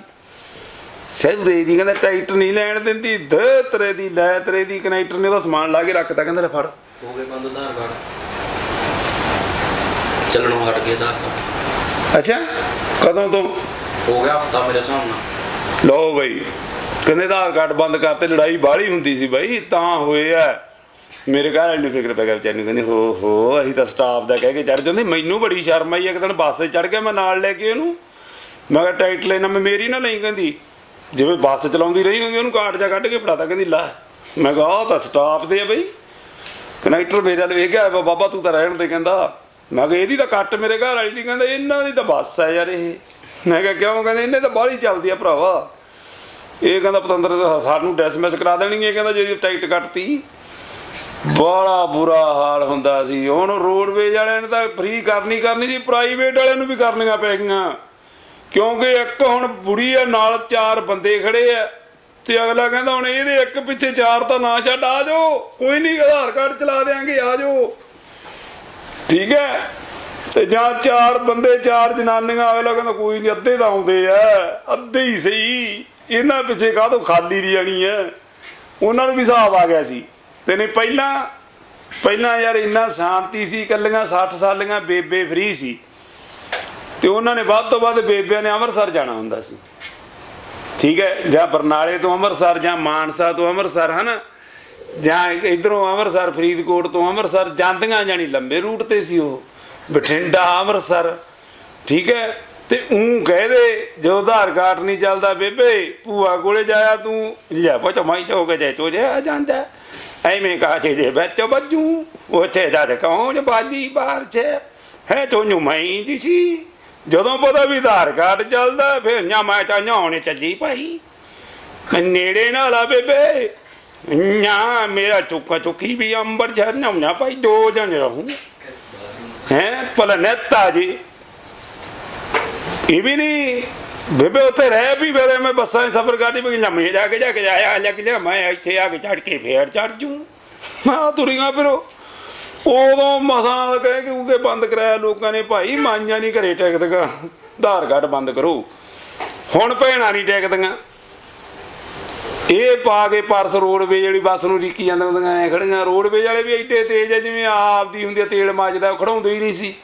ਸਹਿਬ ਦੇ ਦੀ ਕਹਿੰਦਾ ਟਾਈਟ ਨਹੀਂ ਲੈਣ ਦਿੰਦੀ ਦੇ ਤਰੇ ਦੀ, ਲੈ ਤਰੇ ਦੀ, ਕਨੈਕਟਰ ਨੇ ਉਹਦਾ ਸਮਾਨ ਲਾ ਕੇ ਰੱਖਤਾ, ਕਹਿੰਦਾ ਲੈ ਫੜ। ਹੋ ਗਏ ਬੰਦ ਆਧਾਰ ਕਾਰਡ। ਚੱਲਣੋਂ ਹਟ ਗਿਆ ਕਾਰਡ ਅੱਛਾ ਕਦੋਂ ਤੋਂ? ਹੋ ਗਿਆ ਹਫਤਾ ਮੇਰੇ ਹਿਸਾਬ ਨਾਲ। ਲਓ ਬਈ ਕਹਿੰਦੇ ਆਧਾਰ ਕਾਰਡ ਬੰਦ ਕਰਤੇ ਲੜਾਈ ਬਾਹਲੀ ਹੁੰਦੀ ਸੀ ਬਈ ਤਾਂ ਹੋਏ ਆ। ਮੇਰੇ ਘਰ ਵਾਲੇ ਨੂੰ ਫਿਕਰ ਪੈ ਗਿਆ ਵਿਚਾਰੀ ਨੂੰ ਕਹਿੰਦੀ ਹੋ ਹੋ ਅਸੀਂ ਤਾਂ ਸਟਾਫ ਦਾ ਕਹਿ ਕੇ ਚੜ ਜਾਂਦੇ ਮੈਨੂੰ ਬੜੀ ਸ਼ਰਮ ਆਈ ਇੱਕ ਦਿਨ ਬੱਸ 'ਤੇ ਚੜ ਗਿਆ ਮੈਂ ਨਾਲ ਲੈ ਕੇ ਉਹਨੂੰ। ਮੈਂ ਕਿਹਾ ਟਾਈਟ ਲੈਣਾ ਮੈਂ ਮੇਰੀ ਨਾ ਲਈ ਕਹਿੰਦੀ। ਜਿਵੇਂ ਬੱਸ ਚਲਾਉਂਦੀ ਰਹੀ ਹੁੰਦੀ ਉਹਨੂੰ ਕਾਰਡ ਜਾ ਕੱਢ ਕੇ ਫੜਾਤਾ ਕਹਿੰਦੀ ਲਾ। ਮੈਂ ਕਿਹਾ ਆਹ ਤਾਂ ਸਟਾਫ ਦੇ ਆ ਬਈ। ਕਨੈਕਟਰ ਮੇਰੇ ਵੱਲ ਵੇਖ ਗਿਆ ਬਾਬਾ ਤੂੰ ਤਾਂ ਰਹਿਣ ਦੇ ਕਹਿੰਦਾ। ਮੈਂ ਕਿਹਾ, ਇਹਦੀ ਤਾਂ ਕੱਟ ਮੇਰੇ ਘਰ ਵਾਲੀ ਦੀ, ਕਹਿੰਦਾ, ਇਹਨਾਂ ਦੀ ਤਾਂ ਬੱਸ ਆ ਯਾਰ ਇਹ। ਮੈਂ ਕਿਹਾ, ਕਿਉਂ? ਕਹਿੰਦੇ, ਇਹਨੇ ਤਾਂ ਬਾਹਲੀ ਚੱਲਦੀ ਆ ਭਰਾਵਾ। ਇਹ ਕਹਿੰਦਾ, ਪਤੰਦਰ, ਸਾਨੂੰ ਡਿਸਮਿਸ ਕਰਾ ਦੇਣਗੇ ਕਹਿੰਦਾ ਜੇ ਟਿਕਟ ਕੱਟਤੀ। ਬੜਾ ਬੁਰਾ ਹਾਲ ਹੁੰਦਾ ਸੀ। ਹੁਣ ਰੋਡਵੇਜ ਵਾਲਿਆਂ ਨੇ ਤਾਂ ਫ੍ਰੀ ਕਰਨੀ ਕਰਨੀ ਸੀ ਪ੍ਰਾਈਵੇਟ ਵਾਲਿਆਂ ਨੂੰ ਵੀ ਕਰਨੀਆਂ ਪੈ ਗਈਆਂ। ਕਿਉਂਕਿ ਇੱਕ ਹੁਣ ਬੁੜੀ ਆ, ਨਾਲ ਚਾਰ ਬੰਦੇ ਖੜੇ ਆ। ਤੇ ਅਗਲਾ ਕਹਿੰਦਾ, ਹੁਣ ਇਹਦੇ ਇੱਕ ਪਿੱਛੇ ਚਾਰ ਤਾਂ ਨਾ ਛੱਡ, ਆ ਜਾਓ। ਕੋਈ ਨਹੀਂ, ਆਧਾਰ ਕਾਰਡ ਚਲਾ ਦੇਾਂਗੇ ਆ ਜਾਓ। ਠੀਕ ਹੈ? ਤੇ ਜਾਂ ਚਾਰ ਬੰਦੇ, ਚਾਰ ਜਨਾਨੀਆਂ, ਅਗਲਾ ਕਹਿੰਦਾ ਕੋਈ ਨਹੀਂ ਅੱਧੇ ਤਾਂ ਆਉਂਦੇ ਆ। ਅੱਧੇ ਹੀ ਸਹੀ। ਇਹਨਾਂ ਪਿੱਛੇ ਕਾਹਤੋਂ ਖਾਲੀ ਨਹੀਂ ਜਾਣੀ ਹੈ? ਉਹਨਾਂ ਨੂੰ ਵੀ ਹਿਸਾਬ ਆ ਗਿਆ ਸੀ। ਤੇ ਨਹੀਂ, ਪਹਿਲਾਂ ਪਹਿਲਾਂ ਯਾਰ ਇੰਨਾ ਸ਼ਾਂਤੀ ਸੀ ਕੱਲੀਆਂ 60 ਸਾਲੀਆਂ ਬੇਬੇ ਫ੍ਰੀ ਸੀ। ਤੇ ਉਹਨਾਂ ਨੇ ਵੱਧ ਤੋਂ ਵੱਧ ਬੇਬਿਆਂ ਨੇ ਅੰਮ੍ਰਿਤਸਰ ਜਾਣਾ ਹੁੰਦਾ ਸੀ। ਠੀਕ ਹੈ? ਜਾਂ ਬਰਨਾਲੇ ਤੋਂ ਅੰਮ੍ਰਿਤਸਰ, ਜਾਂ ਮਾਨਸਾ ਤੋਂ ਅੰਮ੍ਰਿਤਸਰ, ਹਨ? ਜਾਂ ਇਧਰੋਂ ਅੰਮ੍ਰਿਤਸਰ, ਫਰੀਦਕੋਟ ਤੋਂ ਅੰਮ੍ਰਿਤਸਰ ਜਾਂਦੀਆਂ ਜਾਣੀ ਲੰਬੇ ਰੂਟ ਤੇ ਸੀ ਉਹ। ਬਠਿੰਡਾ, ਅੰਮ੍ਰਿਤਸਰ, ਠੀਕ ਹੈ? ਤੇ ਉਹ ਕਹਦੇ ਜੋ ਆਧਾਰ ਕਾਰਡ ਨਹੀਂ ਚੱਲਦਾ ਬੇਬੇ, ਭੂਆ ਕੋਲੇ ਜਾਇਆ ਤੂੰ। ਲਿਆ ਪੁੱਤ, ਮਾਈ ਚੌਕ ਜੇ ਆ ਜਾਂਦਾ। ਐਵੇਂ ਕਾਚੇ ਜੇ ਵਿੱਚ ਬੱਜੂ ਉੱਥੇ ਜਾ ਕੇ ਕੌਣ ਬਾਜੀ ਬਾਹਰ ਚ ਹੈ? ਤੁਹਾਨੂੰ ਮੈਂ ਦੀ ਸੀ। ਜਦੋਂ ਪਤਾ ਵੀ ਆਧਾਰ ਕਾਰਡ ਚੱਲਦਾ, ਫਿਰ ਨਾ ਮੈਂ ਤਾਂ ਨਹਾਉਣੇ ਚੱਲੀ ਭਾਈ। ਨੇੜੇ ਨਾਲ ਆ ਬੇਬੇ। ਨਾ, ਮੇਰਾ ਚੁੱਕਾ ਚੁੱਕੀ ਵੀ ਅੰਬਰ ਜਰ ਨਹਾਉਣਾ ਭਾਈ, ਦੋ ਜਣ ਰਹੂੰ। ਹੈ, ਪਲਨੇਤਾ ਜੀ। ਇਹ ਵੀ ਨਹੀਂ, ਬੇਬੇ ਉੱਥੇ ਰਹਿ ਵੀ ਮੇਰੇ ਮੈਂ ਬੱਸਾਂ 'ਚ ਸਫ਼ਰ ਕਰਦੀ ਵੀ ਲੰਮੇ ਜਾ ਕੇ ਜਾ ਕੇ ਆਇਆ ਲੱਗ ਲਿਆ ਮੈਂ ਇੱਥੇ ਆ ਕੇ ਚੜ ਕੇ ਫੇਰ ਚੜ ਜੂ। ਮੈਂ ਤੁਰੀਆਂ ਫਿਰੋ। ਉਦੋਂ ਮਸਾਂ ਕਹਿ ਕਿਉਂਕਿ ਬੰਦ ਕਰਾਇਆ ਲੋਕਾਂ ਨੇ, ਭਾਈ, ਮਾਈਆਂ ਨਹੀਂ ਘਰੇ ਟੈਕ ਟਿਕਦੀਆਂ, ਆਧਾਰ ਕਾਰਡ ਬੰਦ ਕਰੋ। ਹੁਣ ਭੈਣਾਂ ਨਹੀਂ ਟਿਕਦੀਆਂ। ਇਹ ਪਾ ਕੇ ਪਰਸ ਰੋਡਵੇਜ ਵਾਲੀ ਬੱਸ ਨੂੰ ਰੀਕੀ ਜਾਂਦਾ ਹੁੰਦੀਆਂ, ਐ ਖੜੀਆਂ। ਰੋਡਵੇਜ ਵਾਲੇ ਵੀ ਐਡੇ ਤੇਜ਼ ਆ, ਜਿਵੇਂ ਆਪ ਦੀ ਹੁੰਦੀ ਆ, ਤੇਲ ਮੱਚਦਾ ਉਹ ਖੜਾਉਂਦੇ ਹੀ ਨਹੀਂ ਸੀ।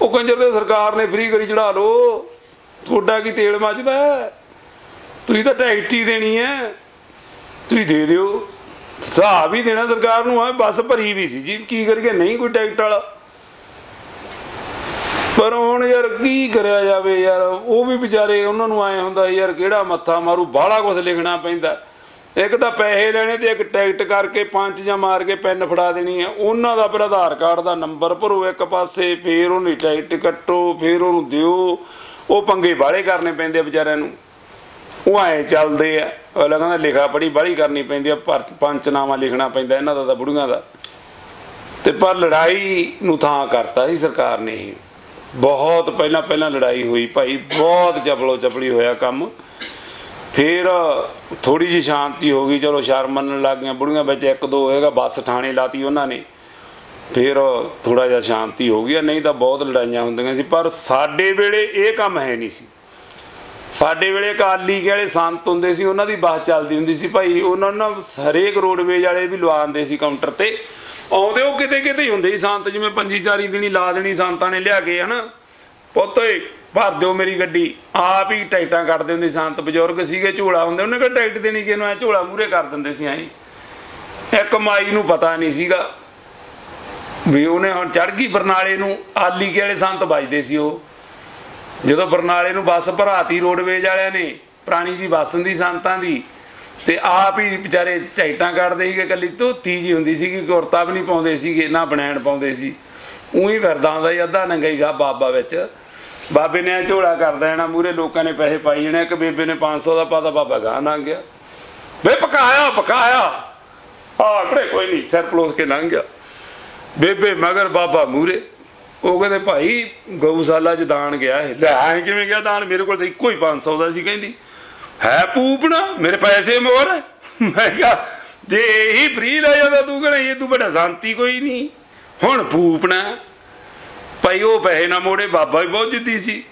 ਉਹ ਕੰਜਰ ਦੇ ਸਰਕਾਰ ਨੇ ਫ੍ਰੀ ਕਰੀ ਚੜਾ ਲੋ ਤੁਹਾਡਾ ਕੀ ਤੇਲ ਮੱਚਦਾ ਤੁਸੀਂ ਤਾਂ ਟੈਕਟ ਹੀ ਦੇਣੀ ਹੈ ਤੁਸੀਂ ਦੇ ਦਿਓ। ਹਿਸਾਬ ਹੀ ਦੇਣਾ ਸਰਕਾਰ ਨੂੰ, ਆ ਬੱਸ ਭਰੀ ਵੀ ਸੀ। ਜੀ, ਕੀ ਕਰਕੇ ਨਹੀਂ ਕੋਈ ਟਿਕਟ ਵਾਲਾ। ਪਰ ਹੁਣ ਯਾਰ ਕੀ ਕਰਿਆ ਜਾਵੇ ਯਾਰ, ਉਹ ਵੀ ਵਿਚਾਰੇ ਉਹਨਾਂ ਨੂੰ ਆਏ ਹੁੰਦਾ ਯਾਰ ਕਿਹੜਾ ਮੱਥਾ ਮਾਰੂ, ਬਾਹਲਾ ਕੁਝ ਲਿਖਣਾ ਪੈਂਦਾ। ਇੱਕ ਤਾਂ ਪੈਸੇ ਲੈਣੇ ਤੇ ਇੱਕ ਟਿਕਟ ਕਰਕੇ ਪੰਜ ਜਾਂ ਮਾਰ ਕੇ ਪੈਨ ਫੜਾ ਦੇਣੀ ਹੈ ਉਹਨਾਂ ਦਾ ਫਿਰ ਆਧਾਰ ਕਾਰਡ ਦਾ ਨੰਬਰ ਭਰੋ ਇੱਕ ਪਾਸੇ, ਫੇਰ ਉਹਦੀ ਟਿਕਟ ਕੱਟੋ, ਫੇਰ ਉਹਨੂੰ ਦਿਓ। ਉਹ ਪੰਗੇ ਬਾਹਲੇ ਕਰਨੇ ਪੈਂਦੇ ਵਿਚਾਰਿਆਂ ਨੂੰ। ਉਹ ਐ ਚੱਲਦੇ ਆ। ਅਗਲਾ ਕਹਿੰਦਾ ਲਿਖਾ ਪੜੀ ਬਾਹਲੀ ਕਰਨੀ ਪੈਂਦੀ ਆ, ਪਰ ਪੰਚਨਾਮਾ ਲਿਖਣਾ ਪੈਂਦਾ ਇਹਨਾਂ ਦਾ ਤਾਂ ਬੁੜੀਆਂ ਦਾ। ਤੇ ਪਰ ਲੜਾਈ ਨੂੰ ਥਾਂ ਕਰਤਾ ਸੀ ਸਰਕਾਰ ਨੇ ਇਹ। ਬਹੁਤ ਪਹਿਲਾਂ ਪਹਿਲਾਂ ਲੜਾਈ ਹੋਈ ਭਾਈ, ਬਹੁਤ ਚਪਲੋ ਚਪਲੀ ਹੋਇਆ ਕੰਮ। ਫਿਰ ਥੋੜੀ ਜੀ ਸ਼ਾਂਤੀ ਹੋ ਗਈ, ਚਲੋ ਸ਼ਰਮ ਮੰਨਣ ਲੱਗ ਗਈਆਂ, ਬੁੜੀਆਂ ਵਿੱਚ ਇੱਕ ਦੋ ਹੋਏਗਾ ਬੱਸ ਥਾਣੇ ਲਾਤੀ ਉਹਨਾਂ ਨੇ। ਫਿਰ ਥੋੜਾ ਜਿਹਾ ਸ਼ਾਂਤੀ ਹੋ ਗਈ, ਨਹੀਂ ਤਾਂ ਬਹੁਤ ਲੜਾਈਆਂ ਹੁੰਦੀਆਂ ਸੀ, ਪਰ ਸਾਡੇ ਵੇਲੇ ਇਹ ਕੰਮ ਹੈ ਨਹੀਂ ਸੀ। ਸਾਡੇ ਵੇਲੇ ਅਕਾਲੀ ਵਾਲੇ ਸੰਤ ਹੁੰਦੇ ਸੀ, ਉਹਨਾਂ ਦੀ ਬੱਸ ਚੱਲਦੀ ਹੁੰਦੀ ਸੀ ਭਾਈ, ਉਹਨਾਂ ਨੂੰ ਹਰੇਕ ਰੋਡਵੇਜ ਵਾਲੇ ਵੀ ਲਵਾ ਲਵਾਉਂਦੇ ਸੀ ਕਾਊਂਟਰ ਤੇ। ਆਉਂਦੇ ਉਹ ਕਿਤੇ ਕਿਤੇ ਹੀ ਹੁੰਦੇ ਸੀ। ਸੰਤ ਜਿਵੇਂ ਪੰਜੀ ਚਾਰੀ ਦਿਨੀ ਲਾ ਦੇਣੀ, ਸੰਤਾਂ ਨੇ ਲਿਆ ਕੇ ਹਨਾ। ਪੁੱਤ ਭਰ ਦਿਓ ਮੇਰੀ ਗੱਡੀ। ਆਪ ਹੀ ਟਿਕਟਾਂ ਕੱਟਦੇ ਹੁੰਦੇ ਸੰਤ ਬਜ਼ੁਰਗ ਸੀਗੇ, ਝੋਲਾ ਹੁੰਦੇ, ਉਹਨੇ ਕਿਹਾ ਟਿਕਟ ਦੇਣੀ ਕਿਹਨੂੰ? ਐ ਝੋਲਾ ਮੂਰੇ ਕਰ ਦਿੰਦੇ ਸੀ ਐਂ। ਇੱਕ ਮਾਈ ਨੂੰ ਪਤਾ ਨਹੀਂ ਸੀਗਾ ਵੀ ਉਹਨੇ ਹੁਣ ਚੜ ਗਈ ਬਰਨਾਲੇ ਨੂੰ। ਆਲੀ ਕੇ ਵਾਲੇ ਸੰਤ ਵੱਜਦੇ ਸੀ ਉਹ। ਜਦੋਂ ਬਰਨਾਲੇ ਨੂੰ ਬੱਸ ਭਰਾਤੀ ਰੋਡਵੇਜ ਵਾਲਿਆਂ ਨੇ, ਪੁਰਾਣੀ ਜੀ ਬੱਸ ਹੁੰਦੀ ਸੰਤਾਂ ਦੀ ਤੇ ਆਪ ਹੀ ਵਿਚਾਰੇ ਟਿਕਟਾਂ ਕੱਢਦੇ ਸੀਗੇ ਕੱਲੀ ਧੋਤੀ ਜੀ ਹੁੰਦੀ ਸੀਗੀ ਕੁਰਤਾ ਵੀ ਨਹੀਂ ਪਾਉਂਦੇ ਸੀਗੇ, ਨਾ ਬਨੈਣ ਪਾਉਂਦੇ ਸੀ। ਉਹੀ ਫਿਰਦਾ ਹੁੰਦਾ ਸੀ ਅੱਧਾ ਨੰਗਾ ਹੀ ਗਾ ਬਾਬਾ ਵਿੱਚ। ਬਾਬੇ ਨੇ ਝੋਲਾ ਕਰ ਦੇਣਾ ਮੂਰੇ ਲੋਕਾਂ ਨੇ ਪੈਸੇ ਪਾਈ ਜਾਣੇ, ਇੱਕ ਬੇਬੇ ਨੇ 500 ਦਾ ਪਾਤਾ ਬਾਬਾ ਗਾਂ ਲੰਘ ਗਿਆ। ਵੇ ਪਕਾਇਆ ਪਕਾਇਆ। ਆ ਕੋਈ ਨਹੀਂ, ਸਿਰ ਪਲੋਸ ਕੇ ਲੰਘ ਗਿਆ। ਬੇਬੇ ਮਗਰ ਬਾਬਾ ਮੂਰੇ ਉਹ ਕਹਿੰਦੇ, ਭਾਈ, ਗਊਸ਼ਾਲਾ ਚ ਦਾਨ ਗਿਆ ਇਹ। ਲੈ ਕਿਵੇਂ ਗਿਆ ਦਾਨ? ਮੇਰੇ ਕੋਲ ਤਾਂ ਇੱਕੋ ਹੀ 500 ਦਾ ਸੀ, ਕਹਿੰਦੀ। ਹੈ ਪੂਪਣਾ ਮੇਰੇ ਪੈਸੇ ਮੋਰ। ਮੈਂ ਕਿਹਾ, ਜੇ ਇਹੀ ਫ੍ਰੀ ਲੈ ਜਾਂਦਾ ਤੂੰ ਕਹਿੰਦਾ ਇਹ ਤੂੰ ਬੜਾ ਸ਼ਾਂਤੀ ਕੋਈ ਨਹੀਂ ਹੁਣ ਪੂਪਣਾ ਭਾਈ ਉਹ ਪੈਸੇ ਨਾ ਮੋੜੇ, ਬਾਬਾ ਵੀ ਬਹੁਤ ਜਿੱਦੀ ਸੀ।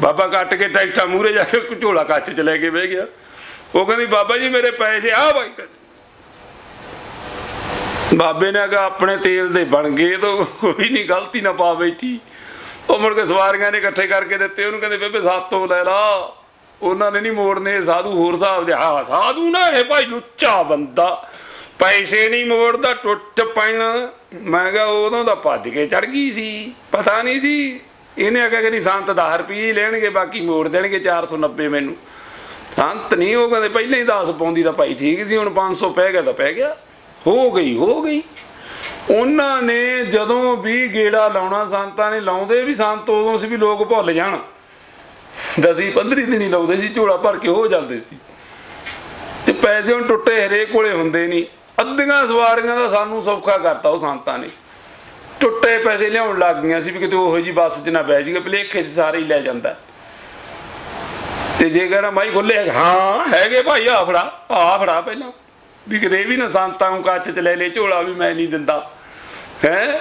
ਬਾਬਾ ਕੱਟ ਕੇ ਟੈਕਟਾ ਮੂਰੇ ਜਾ ਕੇ ਝੋਲਾ ਕੱਚ ਚ ਲੈ ਕੇ ਬਹਿ ਗਿਆ। ਉਹ ਕਹਿੰਦੀ, ਬਾਬਾ ਜੀ ਮੇਰੇ ਪੈਸੇ ਆ ਭਾਈ ਬਾਬੇ ਨੇ ਕਿਹਾ, ਆਪਣੇ ਤੇਲ ਦੇ ਬਣ ਗਏ ਤਾਂ ਕੋਈ ਨਹੀਂ ਗਲਤੀ ਨਾ ਪਾ ਬੈਠੀ। ਉਹ ਮੁੜ ਕੇ ਸਵਾਰੀਆਂ ਨੇ ਇਕੱਠੇ ਕਰਕੇ ਦਿੱਤੇ। ਉਹਨੂੰ ਕਹਿੰਦੇ, ਬੇਬੇ, ਸਾਤੋਂ ਲੈ ਲਾ। ਉਹਨਾਂ ਨੇ ਨਹੀਂ ਮੋੜਨੇ, ਸਾਧੂ ਹੋਰ ਹਿਸਾਬ ਦੇ ਆ ਸਾਧੂ ਨਾ ਇਹ ਭਾਈ ਲੁੱਚਾ ਬੰਦਾ। ਪੈਸੇ ਨਹੀਂ ਮੋੜਦਾ, ਟੁੱਟ ਪੈਣਾ। ਮੈਂ ਕਿਹਾ ਉਦੋਂ ਦਾ ਭੱਜ ਕੇ ਚੜ ਗਈ ਸੀ, ਪਤਾ ਨਹੀਂ ਸੀ। ਇਹਨੇ ਆਖਿਆ ਕਿ ਨਹੀਂ ਸੰਤ 10 ਰੁਪਏ ਲੈਣਗੇ, ਬਾਕੀ ਮੋੜ ਦੇਣਗੇ 490 ਮੈਨੂੰ। ਸੰਤ ਨਹੀਂ, ਉਹ ਕਹਿੰਦੇ ਪਹਿਲਾਂ ਹੀ 10 ਪਾਉਂਦੀ ਤਾਂ ਭਾਈ ਠੀਕ ਸੀ, ਹੁਣ 500 ਪੈ ਗਿਆ ਤਾਂ ਪੈ ਗਿਆ। ਹੋ ਗਈ ਹੋ ਗਈ। ਉਹਨਾਂ ਨੇ ਜਦੋਂ ਵੀ ਗੇੜਾ ਲਾਉਣਾ, ਸੰਤਾਂ ਨੇ ਲਾਉਂਦੇ ਵੀ, ਸੰਤ ਉਦੋਂ ਸੀ ਵੀ ਲੋਕ ਭੁੱਲ ਜਾਣ। ਦਸੀ 15 ਦਿਨ ਲਾਉਂਦੇ ਸੀ, ਝੋਲਾ ਭਰ ਕੇ ਹੋ ਜਾਂਦੇ ਸੀ। ਪੈਸੇ ਹੁਣ ਟੁੱਟੇ, ਹਰੇਕ ਕੋਲੇ ਹੁੰਦੇ ਨਹੀਂ। ਅੱਧੀਆਂ ਸਵਾਰੀਆਂ ਦਾ ਸਾਨੂੰ ਸੌਖਾ ਕਰਤਾ ਉਹ ਸੰਤਾਂ ਨੇ। ਟੁੱਟੇ ਪੈਸੇ ਲਿਆਉਣ ਲੱਗ ਗਈਆਂ ਸੀ ਵੀ ਕਿਤੇ ਉਹੋ ਜੀ ਬੱਸ 'ਚ ਨਾ ਬਹਿ ਜਾਈਏ, ਭਲੇਖੇ 'ਚ ਸਾਰੇ ਹੀ ਲੈ ਜਾਂਦਾ। ਤੇ ਜੇ ਕਹਿੰਦਾ ਮਾਈ ਖੁੱਲੇ ਹਾਂ, ਹੈਗੇ ਭਾਈ ਆ ਫੜਾ ਆ ਫੜਾ ਪਹਿਲਾਂ। ਵੀ ਕਿਤੇ ਵੀ ਨਾ ਸੰਤਾਂ ਨੂੰ ਕੱਚ 'ਚ ਲੈ ਲੈ, ਝੋਲਾ ਵੀ ਮੈਂ ਨਹੀਂ ਦਿੰਦਾ। ਹੈ?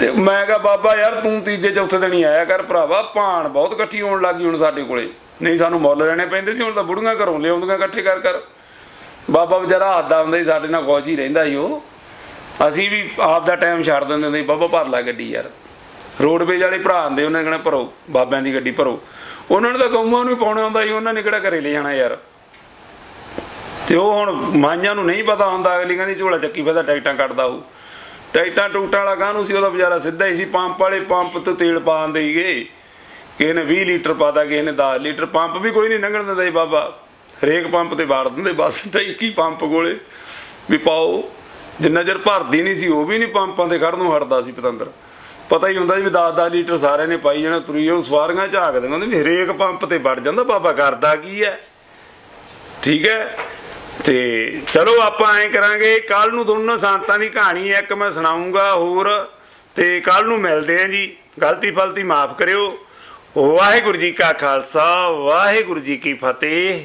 ਤੇ ਮੈਂ ਕਿਹਾ, ਬਾਬਾ ਯਾਰ ਤੂੰ ਤੀਜੇ ਚੌਥੇ ਦਿਨ ਹੀ ਆਇਆ ਕਰ ਭਰਾਵਾ, ਭਾਣ ਬਹੁਤ ਇਕੱਠੀ ਹੋਣ ਲੱਗੀ ਹੁਣ ਸਾਡੇ ਕੋਲੇ। ਨਹੀਂ ਸਾਨੂੰ ਮੁੱਲ ਲੈਣੇ ਪੈਂਦੇ ਸੀ, ਹੁਣ ਤਾਂ ਬੁੜੀਆਂ ਘਰੋਂ ਲਿਆਉਂਦੀਆਂ ਇਕੱਠੇ ਕਰ ਕਰ। ਬਾਬਾ ਵਿਚਾਰਾ ਹੱਦਾ ਹੁੰਦਾ ਸੀ, ਸਾਡੇ ਨਾਲ ਖੁਸ਼ ਹੀ ਰਹਿੰਦਾ ਸੀ ਉਹ। ਅਸੀਂ ਵੀ ਆਪ ਦਾ ਟਾਈਮ ਛੱਡ ਦਿੰਦੇ ਹੁੰਦੇ ਸੀ, ਬਾਬਾ ਭਰ ਲਾ ਗੱਡੀ ਯਾਰ। ਰੋਡਵੇਜ ਵਾਲੇ ਭਰਾ ਆਂਦੇ ਉਹਨਾਂ ਨੇ ਕਹਿਣਾ, ਭਰੋ, ਬਾਬਿਆਂ ਦੀ ਗੱਡੀ ਭਰੋ। ਉਹਨਾਂ ਨੇ ਤਾਂ ਗਊਆਂ ਨੂੰ ਹੀ ਪਾਉਣਾ ਹੁੰਦਾ ਸੀ, ਉਹਨਾਂ ਨੇ ਕਿਹੜਾ ਘਰੇ ਲੈ ਜਾਣਾ ਯਾਰ। ਤੇ ਉਹ ਹੁਣ ਮਾਈਆਂ ਨੂੰ ਨਹੀਂ ਪਤਾ ਹੁੰਦਾ ਅਗਲੀ ਕਹਿੰਦੀ ਝੋਲਾ ਚੱਕੀ ਪਤਾ ਟਿਕਟਾਂ ਕੱਟਦਾ ਉਹ। ਟਾਈਟਾਂ ਟੂਟਾਂ ਵਾਲਾ ਕਾਹਨੂੰ ਸੀ? ਉਹਦਾ ਵਿਚਾਰਾ ਸਿੱਧਾ ਹੀ ਸੀ, ਪੰਪ ਵਾਲੇ ਪੰਪ ਤੋਂ ਤੇਲ ਪਾਣ ਦੇਈਏ ਕਿਸੇ ਨੇ 20 ਲੀਟਰ ਪਾਦਾ ਕਿਸੇ ਨੇ 10 ਲੀਟਰ। ਪੰਪ ਵੀ ਕੋਈ ਨਹੀਂ ਲੰਘਣ ਦਿੰਦਾ ਸੀ ਬਾਬਾ। ਹਰੇਕ ਪੰਪ ਤੇ ਵਾਰ ਦਿੰਦੇ, ਬਸ ਟੈਂਕੀ ਪੰਪ ਕੋਲੇ। ਵੀ ਪਾਓ। ਜਿੰਨਾ ਚਿਰ ਭਰਦੀ ਨਹੀਂ ਸੀ, ਉਹ ਵੀ ਨਹੀਂ ਪੰਪਾਂ ਤੇ ਖੜਨ ਨੂੰ ਹਟਦਾ ਸੀ ਪਤੰਦਰ। ਪਤਾ ਹੀ ਹੁੰਦਾ ਸੀ ਵੀ 10-10 ਲੀਟਰ ਸਾਰਿਆਂ ਨੇ ਪਾਈ ਜਾਣਾ, ਤੁਰੀ ਉਹ ਸਵਾਰੀਆਂ ਝਾਕਦੇ ਕਹਿੰਦੇ ਵੀ ਹਰੇਕ ਪੰਪ ਤੇ ਵੜ ਜਾਂਦਾ, ਬਾਬਾ ਕਰਦਾ ਕੀ ਹੈ? ਠੀਕ ਹੈ? ਤੇ ਚਲੋ ਆਪਾਂ ਐਂ ਕਰਾਂਗੇ ਕੱਲ ਨੂੰ ਤੁਹਾਨੂੰ ਨਾ ਸੰਤਾਂ ਦੀ ਕਹਾਣੀ ਇੱਕ ਮੈਂ ਸੁਣਾਉਂਗਾ ਹੋਰ, ਤੇ ਕੱਲ ਨੂੰ ਮਿਲਦੇ ਆਂ ਜੀ। ਗਲਤੀ ਫਲਤੀ ਮਾਫ ਕਰਿਓ। ਵਾਹਿਗੁਰੂ ਜੀ ਕਾ ਖਾਲਸਾ, ਵਾਹਿਗੁਰੂ ਜੀ ਕੀ ਫਤਿਹ।